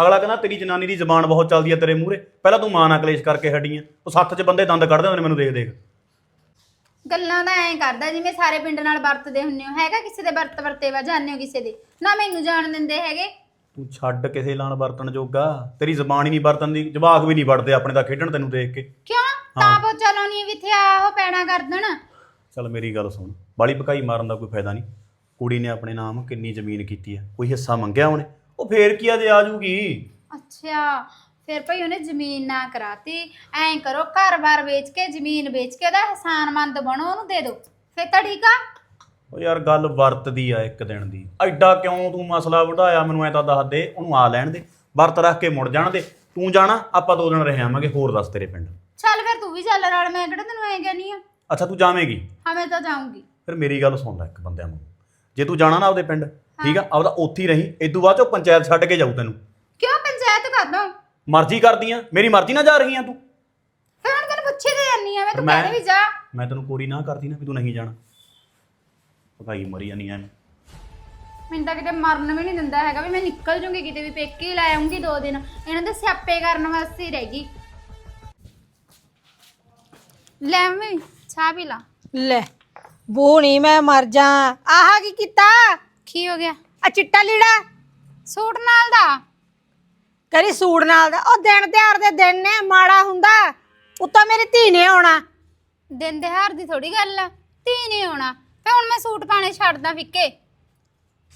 ਅਗਲਾ ਕਹਿੰਦਾ ਤੇਰੀ ਜਨਾਨੀ ਦੀ ਜ਼ਬਾਨ ਬਹੁਤ ਚੱਲਦੀ ਹੈ ਤੇਰੇ ਮੂਹਰੇ। ਪਹਿਲਾਂ ਤੂੰ ਮਾਂ ਨਾਲ ਕਲੇਸ਼ ਕਰਕੇ ਹਟੀ ਆ ਉਹ ਸੱਥ 'ਚ ਬੰਦੇ ਦੰਦ ਕੱਢਦੇ ਹੁੰਦੇ ਨੇ ਮੈਨੂੰ ਦੇਖ ਦੇਖ। ਗੱਲਾਂ ਤਾਂ ਐਂ ਕਰਦਾ ਜਿਵੇਂ ਸਾਰੇ ਪਿੰਡ ਨਾਲ ਵਰਤਦੇ ਹੁੰਨੇ ਹੋ। ਹੈਗਾ ਕਿਸੇ ਦੇ ਵਰਤ ਵਰਤੇਵਾ ਜਾਣਦੇ ਹੋ ਕਿਸੇ ਦੇ? ਨਾ ਮੈਨੂੰ ਜਾਣ ਦਿੰਦੇ ਹੈਗੇ। ਤੂੰ ਛੱਡ ਕਿਸੇ ਨਾਲ ਵਰਤਣ ਜੋਗਾ। ਤੇਰੀ ਜ਼ਬਾਨ ਹੀ ਨਹੀਂ ਵਰਤਣ ਦੀ ਜਵਾਕ ਵੀ ਨਹੀਂ ਵੜਦੇ ਆਪਣੇ ਦਾ ਖੇਡਣ ਤੈਨੂੰ ਦੇਖ ਕੇ। ਕਿਉਂ? ਤਾਂ ਪੋ ਚਲੋ ਨਹੀਂ ਇੱਥੇ ਆਹੋ ਪੈਣਾ ਕਰ ਦੇਣ। ਚੱਲ ਮੇਰੀ ਗੱਲ ਸੁਣ। ਬਾਲੀ ਭਕਾਈ ਮਾਰਨ ਦਾ ਕੋਈ ਫਾਇਦਾ ਨਹੀਂ। ਕੁੜੀ ਨੇ ਆਪਣੇ ਨਾਮ ਕਿੰਨੀ ਜ਼ਮੀਨ ਕੀਤੀ ਆ ਕੋਈ ਹਿੱਸਾ ਮੰਗਿਆ ਉਹਨੇ? ਉਹ ਫੇਰ ਕੀ ਆ ਜੇ ਆ ਜੂਗੀ? ਅੱਛਾ ਫਿਰ ਭਈ ਉਹਨੇ ਜ਼ਮੀਨ ਨਾ ਕਰਾਤੀ। ਐਂ ਕਰੋ ਘਰ-ਬਾਰ ਵੇਚ ਕੇ ਜ਼ਮੀਨ ਵੇਚ ਕੇ ਉਹਦਾ ਹਸਾਨਮੰਦ ਬਣੋ ਉਹਨੂੰ ਦੇ ਦਿਓ। ਫਿਰ ਤਾਂ ਠੀਕ ਆ? ਉਹ ਯਾਰ ਗੱਲ ਵਰਤਦੀ ਆ ਇੱਕ ਦਿਨ ਦੀ। ਐਡਾ ਕਿਉਂ ਤੂੰ ਮਸਲਾ ਵਧਾਇਆ ਮੈਨੂੰ ਐ ਤਾਂ ਦੱਸ ਦੇ ਉਹਨੂੰ ਆ ਲੈਣ ਦੇ। ਵਰਤ ਰੱਖ ਕੇ ਮੁੜ ਜਾਣ ਦੇ। ਤੂੰ ਜਾਣਾ ਆਪਾਂ ਦੋ ਦਿਨ ਰਹਿ ਆਵਾਂਗੇ ਹੋਰ ਦੱਸ ਤੇਰੇ ਪਿੰਡ। ਚੱਲ ਫਿਰ ਤੂੰ ਵੀ ਚੱਲ ਨਾਲ ਮੈਂ ਕਿਹੜਾ ਤੈਨੂੰ ਐਂ ਕਹਿੰਦੀ ਆ? ਅੱਛਾ ਤੂੰ ਜਾਵੇਂਗੀ? ਹਾਂ ਮੈਂ ਤਾਂ ਜਾਊਂਗੀ। ਫਿਰ ਮੇਰੀ ਗੱਲ ਸੁਣ ਲੈ ਇੱਕ ਬੰਦਿਆਂ ਨੂੰ। ਜੇ ਤੂੰ ਜਾਣਾ ਨਾ ਆਪਦੇ ਪਿੰਡ ਠੀਕ ਆ ਆਪਦਾ ਉੱਥੇ ਹੀ ਰਹੀ ਇਦੋਂ ਬਾਅਦ ਚੋਂ ਪੰਚਾਇਤ ਛੱਡ ਕੇ ਜਾਊ ਤੈਨੂੰ। ਕਿਉਂ ਪੰਚਾਇਤ ਕਰ ਦੋ ਮਰਜ਼ੀ ਕਰਦੀ ਆ ਮੇਰੀ ਮਰਜ਼ੀ ਨਾਲ ਜਾ ਰਹੀ ਆ ਤੂੰ। ਫਿਰ ਹੁਣ ਤੈਨੂੰ ਪੁੱਛੀ ਤੇ ਜਾਨੀ ਆ ਮੈਂ ਤੂੰ ਮੈਂ- ਕਹਿੰਦੇ ਵੀ ਜਾ। ਮੈਂ ਤੈਨੂੰ ਕੋਰੀ ਨਾ ਕਰਦੀ ਨਾ ਵੀ ਤੂੰ ਨਹੀਂ ਜਾਣਾ। ਭਾਈ ਮਰੀ ਜਾਨੀ ਐ ਮੈਨੂੰ ਤਾਂ ਕਿਤੇ ਮਰਨ ਵੀ ਨਹੀਂ ਦਿੰਦਾ ਹੈਗਾ ਵੀ ਮੈਂ ਨਿਕਲ ਜੂੰਗੀ ਕਿਤੇ ਵੀ ਪੇਕੇ ਹੀ ਲੈ ਆਉਂਗੀ ਦੋ ਦਿਨ। ਇਹਨਾਂ ਦੇ ਸਿਆਪੇ ਕਰਨ ਵਾਸਤੇ ਹੀ ਰਹੇਗੀ ਲੈ ਮੈਂ ਚਾਹ ਪੀ ਲਾ। ਲੈ। ਬੋਣੀ ਮੈਂ ਮਰ ਜਾ। ਆਹ ਕੀ ਕੀਤਾ? ਕੀ ਹੋ ਗਿਆ? ਆ ਚਿੱਟਾ ਲੀੜਾ। ਸੂਟ ਨਾਲ ਦਾ? ਕਰੀ ਸੂੜ ਨਾਲ ਦਾ। ਉਹ ਦਿਨ ਤਿਉਹਾਰ ਦੇ ਦਿਨ ਨੇ ਮਾੜਾ ਹੁੰਦਾ। ਉੱਤੋਂ ਮੇਰੀ ਧੀ ਨੇ ਆਉਣਾ। ਦਿਨ ਦਿਹਾੜ ਦੀ ਥੋੜੀ ਗੱਲ ਆ। ਧੀ ਨਹੀਂ ਆਉਣਾ। ਫੇ ਹੁਣ ਮੈਂ ਸੂਟ ਪਾਣੇ ਛੱਡਦਾ ਫਿੱਕੇ।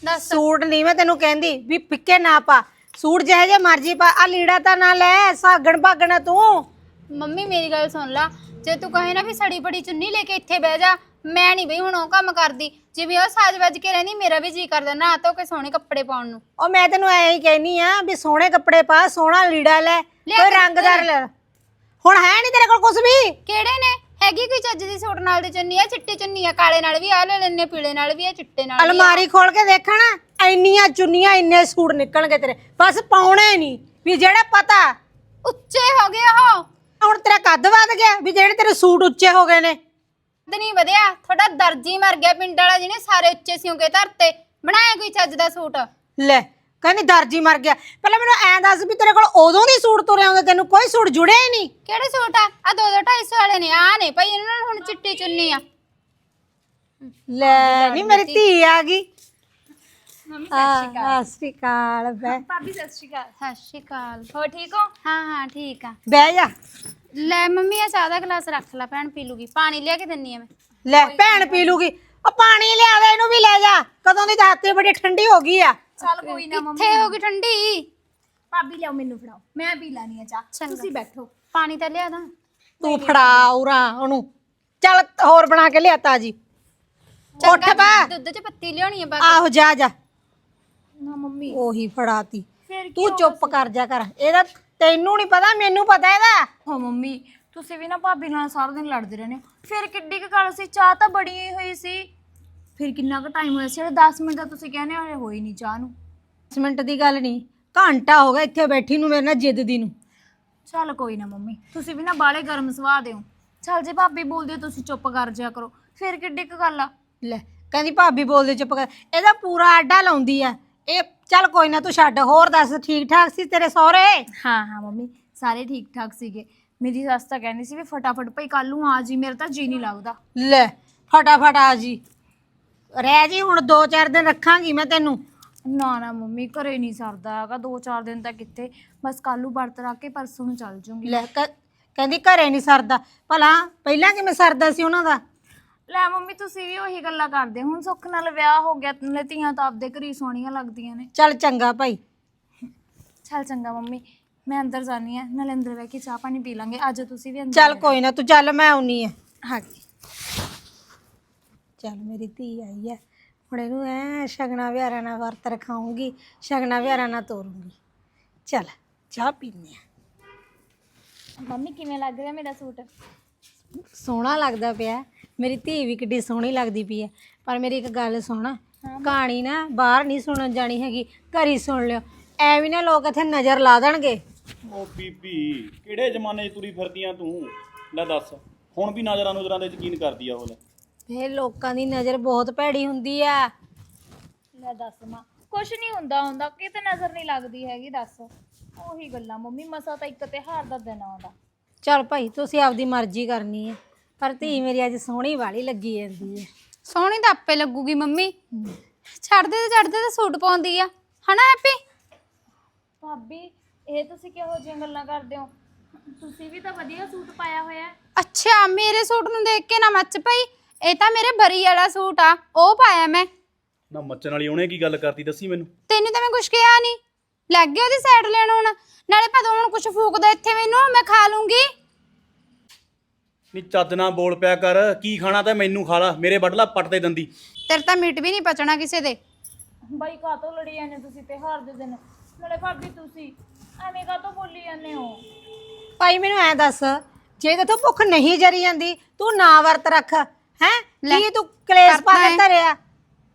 ਦੱਸ। ਸੂਟ ਨਹੀਂ ਮੈਂ ਤੈਨੂੰ ਕਹਿੰਦੀ ਵੀ ਫਿੱਕੇ ਨਾ ਪਾ। ਸੂਟ ਜਿਹੇ ਜੇ ਮਰਜ਼ੀ ਪਾ। ਆ ਲੀੜਾ ਤਾਂ ਨਾ ਲੈ ਸਾਗਣ ਭਾਗਣਾ ਤੂੰ। ਮੰਮੀ ਮੇਰੀ ਗੱਲ ਸੁਣ ਲਾ। ਜੇ ਤੂੰ ਕਹੇ ਨਾ ਵੀ ਸੜੀ ਬੜੀ ਚੁੰਨੀ ਲੈ ਕੇ ਇੱਥੇ ਬਹਿ ਜਾ ਮੈਂ ਨਹੀਂ ਬਈ ਹੁਣ ਉਹ ਕੰਮ ਕਰਦੀ। ਜਿਵੇਂ ਉਹ ਸਾਜ ਵੱਜ ਕੇ ਰਹਿੰਦੀ ਮੇਰਾ ਵੀ ਜੀ ਕਰਦਾ ਨਾ ਧੋ ਕੇ ਸੋਹਣੇ ਕੱਪੜੇ ਪਾਉਣ ਨੂੰ। ਉਹ ਮੈਂ ਤੈਨੂੰ ਐਂ ਹੀ ਕਹਿਨੀ ਆ ਵੀ ਸੋਹਣੇ ਕੱਪੜੇ ਪਾ ਸੋਹਣਾ ਲੀੜਾ ਲੈ ਕੋਈ ਰੰਗਦਾਰ ਲੈ। ਹੁਣ ਹੈ ਨਹੀਂ ਤੇਰੇ ਕੋਲ ਕੁਝ ਵੀ? ਕਿਹੜੇ ਨੇ? ਹੈਗੀ ਕੋਈ ਚੱਜ ਦੀ ਸੂਟ ਨਾਲ ਦੀ ਚੁੰਨੀ? ਆ ਚਿੱਟੀ ਚੁੰਨੀ ਆ ਕਾਲੇ ਨਾਲ ਵੀ ਆ ਲੈ ਲੈਣੇ ਪੀਲੇ ਨਾਲ ਵੀ ਆ ਚਿੱਟੇ ਨਾਲ ਵੀ। ਅਲਮਾਰੀ ਖੋਲ ਕੇ ਦੇਖਣਾ ਇੰਨੀਆਂ ਚੁੰਨੀਆਂ ਇੰਨੇ ਸੂਟ ਨਿਕਲਣਗੇ ਤੇਰੇ। ਬਸ ਪਾਉਣੇ ਨਹੀਂ ਵੀ ਜਿਹੜਾ ਪਤਾ। ਉੱਚੇ ਹੋ ਗਏ ਉਹ। ਹੁਣ ਤੇਰਾ ਕੱਦ ਵੱਧ ਗਿਆ ਵੀ ਜਿਹੜੇ ਤੇਰੇ ਸੂਟ ਉੱਚੇ ਹੋ ਗਏ ਨੇ। ਨਹੀਂ ਵਧਿਆ। ਤੁਹਾਡਾ ਦਰਜੀ ਮਰ ਗਿਆ ਪਿੰਡ ਵਾਲਾ ਜਿਹਨੇ ਸਾਰੇ ਉੱਚੇ ਸਿਉਂਕੇ ਧਰਤੇ। ਬਣਾਇਆ ਕੋਈ ਚੱਜ ਦਾ ਸੂਟ? ਲੈ ਕਹਿੰਦੀ ਦਰਜੀ ਮਰ ਗਿਆ। ਪਹਿਲਾਂ ਮੈਨੂੰ ਐਂ ਦੱਸ ਵੀ ਤੇਰੇ ਕੋਲ ਉਦੋਂ ਦੀ ਸੂਟ ਤੁਰੇ ਆਉਂਦੇ ਤੈਨੂੰ ਕੋਈ ਸੂਟ ਜੁੜਿਆ ਹੀ ਨਹੀਂ। ਕਿਹੜੇ ਸੂਟ ਆ? ਆ ਦੋ ਦੋ 250 ਵਾਲੇ ਨੇ ਆ ਨੇ ਭਾਈ ਇਹਨਾਂ ਨੂੰ ਹੁਣ ਚਿੱਟੀ ਚੁੰਨੀ ਆ। ਲੈ ਨਹੀਂ ਮੇਰੀ ਧੀ ਆ ਗਈ। ਮੰਮੀ ਸਤਿ ਸ਼੍ਰੀ ਅਕਾਲ। ਬੈ ਭਾਬੀ ਸਤਿ ਸ਼੍ਰੀ ਅਕਾਲ। ਸਤਿ ਸ਼੍ਰੀ ਅਕਾਲ। ਹੋ ਠੀਕ ਹੋ? ਹਾਂ ਹਾਂ ਠੀਕ ਆ। ਬਹਿ ਜਾ। ਲੈ ਮੰਮੀ ਆ ਚਾਹ ਦਾ ਗਲਾਸ ਰੱਖ ਲੈ ਭੈਣ ਪੀ ਲੂਗੀ। ਪਾਣੀ ਲਿਆ ਕੇ ਦਿੰਨੀ ਆ ਮੈਂ। ਲੈ ਭੈਣ ਪੀ ਲੂਗੀ। ਉਹ ਪਾਣੀ ਲਿਆਵੇ ਇਹਨੂੰ ਵੀ ਲੈ ਜਾ। ਕਦੋਂ ਦੀ ਦਾਤੇ ਬੜੀ ਠੰਡੀ ਹੋ ਗਈ ਆ। ਚੱਲ ਕੋਈ ਨਾ ਮੰਮੀ। ਕਿੱਥੇ ਹੋ ਗਈ ਠੰਡੀ? ਭਾਬੀ ਲਿਆਓ ਮੈਨੂੰ ਫੜਾਓ। ਮੈਂ ਪੀ ਲੈਣੀ ਆ ਚਾਹ। ਚੰਗਾ। ਤੁਸੀਂ ਬੈਠੋ। ਪਾਣੀ ਤਾਂ ਲਿਆ ਦਾਂ। ਤੂੰ ਫੜਾ ਉਰਾ ਉਹਨੂੰ। ਚੱਲ ਹੋਰ ਬਣਾ ਕੇ ਲਿਆ ਤਾਜੀ ਉੱਠ ਚੰਗਾ, ਬਾ ਦੁੱਧ ਚ ਪੱਤੀ ਲਿਆਉਣੀ ਆ ਬਸ। ਆਹੋ ਜਾ ਜਾ। ਨਾ ਮੰਮੀ। ਉਹੀ ਫੜਾਤੀ। ਫਿਰ ਤੂੰ ਚੁੱਪ ਕਰ ਜਾ ਕਰ। ਇਹਦਾ ਤੈਨੂੰ ਨਹੀਂ ਪਤਾ ਮੈਨੂੰ ਪਤਾ ਇਹਦਾ। ਹੋ ਮੰਮੀ ਤੁਸੀਂ ਵੀ ਨਾ ਭਾਬੀ ਨਾਲ ਸਾਰਾ ਦਿਨ ਲੜਦੇ ਰਹਿੰਦੇ ਹੋ। ਫਿਰ ਕਿੱਡੀ ਕੁ ਗੱਲ ਸੀ ਚਾਹ ਤਾਂ ਬੜੀ ਹੋਈ ਸੀ। ਫਿਰ ਕਿੰਨਾ ਕੁ ਟਾਈਮ ਹੋਇਆ ਸੀ? 10 ਮਿੰਟ ਦਾ ਤੁਸੀਂ ਕਹਿੰਦੇ ਹੋ ਹਲੇ ਹੋਈ ਨਹੀਂ ਚਾਹ ਨੂੰ। 10 ਮਿੰਟ ਦੀ ਗੱਲ ਨਹੀਂ ਘੰਟਾ ਹੋ ਗਿਆ ਇੱਥੇ ਬੈਠੀ ਨੂੰ ਮੇਰੇ ਨਾਲ ਜਿੱਦ ਦੀ ਨੂੰ। ਚੱਲ ਕੋਈ ਨਾ ਮੰਮੀ ਤੁਸੀਂ ਵੀ ਨਾ ਬਾਲੇ ਗਰਮ ਸੁਭਾਅ ਦਿਓ ਚੱਲ ਜੇ ਭਾਬੀ ਬੋਲਦੇ ਹੋ ਤੁਸੀਂ ਚੁੱਪ ਕਰ ਜਿਆ ਕਰੋ। ਫਿਰ ਕਿੱਡੀ ਕੁ ਗੱਲ ਆ? ਲੈ ਕਹਿੰਦੀ ਭਾਬੀ ਬੋਲਦੇ ਚੁੱਪ ਕਰ ਇਹਦਾ ਪੂਰਾ ਆਡਾ ਲਾਉਂਦੀ ਆ। ਇਹ ਚੱਲ ਕੋਈ ਨਾ ਤੂੰ ਛੱਡ ਹੋਰ ਦੱਸ ਠੀਕ ਠਾਕ ਸੀ ਤੇਰੇ ਸਹੁਰੇ? ਹਾਂ ਹਾਂ ਮੰਮੀ ਸਾਰੇ ਠੀਕ ਠਾਕ ਸੀਗੇ। ਮੇਰੀ ਸੱਸ ਤਾਂ ਕਹਿੰਦੀ ਸੀ ਵੀ ਫਟਾਫਟ ਭਈ ਕੱਲ ਨੂੰ ਆ ਜੀ ਮੇਰਾ ਤਾਂ ਜੀ ਨਹੀਂ ਲੱਗਦਾ। ਲੈ ਫਟਾਫਟ ਆ ਜੀ। ਰਹਿ ਜੀ ਹੁਣ 2-4 ਦਿਨ ਰੱਖਾਂਗੀ ਮੈਂ ਤੈਨੂੰ। ਨਾ ਨਾ ਮੰਮੀ ਘਰੇ ਨਹੀਂ ਸਰਦਾ ਹੈਗਾ ਦੋ ਚਾਰ ਦਿਨ ਤਾਂ ਕਿੱਥੇ। ਬਸ ਕੱਲ ਨੂੰ ਵਰਤ ਰੱਖ ਕੇ ਪਰਸੋਂ ਨੂੰ ਚੱਲ ਜੂੰਗੀ। ਲੈ ਕ- ਕਹਿੰਦੀ ਘਰੇ ਨਹੀਂ ਸਰਦਾ। ਭਲਾ ਪਹਿਲਾਂ ਕਿਵੇਂ ਸਰਦਾ ਸੀ ਉਹਨਾਂ ਦਾ? ਲੈ ਮੰਮੀ ਤੁਸੀਂ ਵੀ ਉਹੀ ਗੱਲਾਂ ਕਰਦੇ। ਹੁਣ ਸੁੱਖ ਨਾਲ ਵਿਆਹ ਹੋ ਗਿਆ ਨਾਲੇ ਧੀਆਂ ਤਾਂ ਆਪਦੇ ਘਰੀ ਸੋਹਣੀਆਂ ਲੱਗਦੀਆਂ ਨੇ। ਚੱਲ ਚੰਗਾ ਭਾਈ। ਚੱਲ ਚੰਗਾ ਮੰਮੀ ਮੈਂ ਅੰਦਰ ਜਾਣੀ ਆ ਨਾਲੇ ਅੰਦਰ ਬਹਿ ਕੇ ਚਾਹ ਪਾਣੀ ਪੀ ਲਾਂਗੇ। ਅੱਜ ਤੁਸੀਂ ਵੀ ਅੰਦਰ ਚੱਲ ਕੋਈ ਨਾ ਤੂੰ ਚੱਲ ਮੈਂ ਆਉਣੀ ਆ ਹਾਂ। ਜੀ ਚੱਲ ਮੇਰੀ ਧੀ ਆਈ ਹੈ। ਹੁਣ ਇਹਨੂੰ ਐ ਸ਼ਗਨਾ ਵਿਹਾਰਾਂ ਨਾਲ ਵਰਤ ਰਖਾਉਂਗੀ ਸ਼ਗਨਾ ਵਿਹਾਰਾਂ ਨਾਲ ਤੋਰੂੰਗੀ। ਚੱਲ ਚਾਹ ਪੀਨੇ ਆ ਮੰਮੀ ਕਿਵੇਂ ਲੱਗ ਰਿਹਾ ਮੇਰਾ ਸੂਟ? ਸੋਹਣਾ ਲੱਗਦਾ ਪਿਆ। ਮੇਰੀ ਧੀ ਵੀ ਕਿੱਡੀ ਸੋਹਣੀ ਲੱਗਦੀ ਪਈ ਹੈ ਪਰ ਮੇਰੀ ਇੱਕ ਗੱਲ ਸੁਣ। ਕਹਾਣੀ ਨਾ ਬਾਹਰ ਨਹੀਂ ਸੁਣਨ ਜਾਣੀ ਹੈਗੀ ਘਰ ਹੀ ਸੁਣ ਲਿਓ। ਐਵੇਂ ਨਾ ਲੋਕ ਇੱਥੇ ਨਜ਼ਰ ਲਾ ਦੇਣਗੇ। ਓ ਬੀਬੀ ਕਿਹੜੇ ਜ਼ਮਾਨੇ 'ਚ ਤੁਰੀ ਫਿਰਦੀਆਂ ਤੂੰ? ਲੈ ਦੱਸ ਹੁਣ ਵੀ ਨਜ਼ਰਾਂ ਨੁਜ਼ਰਾਂ ਦੇ ਯਕੀਨ ਕਰਦੀ ਆ ਉਹ ਲੈ। ਇਹ ਲੋਕਾਂ ਦੀ ਨਜ਼ਰ ਬਹੁਤ ਭੈੜੀ ਹੁੰਦੀ ਆ। ਲੈ ਦੱਸ ਮਾਂ ਕੁਛ ਨਹੀਂ ਹੁੰਦਾ ਹੁੰਦਾ ਕਿਤੇ ਨਜ਼ਰ ਨਹੀਂ ਲੱਗਦੀ ਹੈਗੀ ਦੱਸ। ਉਹੀ ਗੱਲਾਂ ਮੰਮੀ ਮਸਾ ਤਾਂ ਇੱਕ ਤਿਉਹਾਰ ਦਾ ਦਿਨ ਆਉਂਦਾ। ਚੱਲ ਭਾਈ ਤੁਸੀਂ ਆਪਦੀ ਮਰਜ਼ੀ ਕਰਨੀ ਹੈ ਪਰ ਧੀ ਮੇਰੀ ਅੱਜ ਸੋਹਣੀ ਵਾਲੀ ਲੱਗੀ ਜਾਂਦੀ ਹੈ। ਸੋਹਣੀ ਤਾਂ ਆਪੇ ਲੱਗੂਗੀ ਮੰਮੀ। ਛੱਡਦੇ ਤੇ ਚੜਦੇ ਤੇ ਸੂਟ ਪਾਉਂਦੀ ਆ। ਹਨਾ ਹੈਪੀ? ਭਾਬੀ ਇਹ ਤੁਸੀਂ ਕਿਹੋ ਜਿਹੀਆਂ ਗੱਲਾਂ ਕਰਦੇ ਹੋ? ਤੁਸੀਂ ਵੀ ਤਾਂ ਵਧੀਆ ਸੂਟ ਪਾਇਆ ਹੋਇਆ ਹੈ। ਅੱਛਾ ਮੇਰੇ ਸੂਟ ਨੂੰ ਦੇਖ ਕੇ ਨਾ ਮੱਚ ਪਈ। ਇਹ ਤਾਂ ਮੇਰੇ ਬਰੀ ਵਾਲਾ ਸੂਟ ਆ। ਉਹ ਪਾਇਆ ਮੈਂ। ਨਾ ਮੱਚਣ ਵਾਲੀ ਉਹਨੇ ਕੀ ਗੱਲ ਕਰਤੀ ਦੱਸੀ ਮੈਨੂੰ? ਤੈਨੂੰ ਤਾਂ ਮੈਂ ਕੁਛ ਕਿਹਾ ਨਹੀਂ ਲੱਗ ਗਿਆ ਉਹਦੀ ਸਾਈਡ ਲੈਣ ਹੁਣ। ਨਾਲੇ ਭਾਦੋਂ ਹੁਣ ਕੁਛ ਫੂਕਦਾ ਇੱਥੇ ਮੈਨੂੰ ਮੈਂ ਖਾ ਲੂੰਗੀ। ਨੀ ਚੱਜ ਨਾਲ ਬੋਲ ਪਿਆ ਕਰ ਕੀ ਖਾਣਾ ਤਾਂ ਮੈਨੂੰ ਖਾ ਲਾ ਮੇਰੇ ਵੱਢਲਾ ਪੱਟ ਦੇ ਦੰਦੀ। ਤੇਰੇ ਤਾਂ ਮਿੱਟ ਵੀ ਨਹੀਂ ਪਚਣਾ ਕਿਸੇ ਦੇ। ਬਾਈ ਕਾਤੋਂ ਲੜੀ ਜਾਂਦੇ ਤੁਸੀਂ ਤਿਉਹਾਰ ਦੇ ਦਿਨ? ਨਾਲੇ ਭਾਬੀ ਤੁਸੀਂ ਐਵੇਂ ਕਾਤੋਂ ਬੋਲੀ ਜਾਂਦੇ ਹੋ? ਭਾਈ ਮੈਨੂੰ ਐ ਦੱਸ ਜੇ ਤੇ ਭੁੱਖ ਨਹੀਂ ਜਰੀ ਜਾਂਦੀ ਤੂੰ ਨਾ ਵਰਤ ਰੱਖ ਹੈ? ਲੈ, ਕੀ ਤੂੰ ਕਲੇਸ਼ ਪਾ ਕਰਤਾ ਕੇ ਹੈ। ਧਰਿਆ?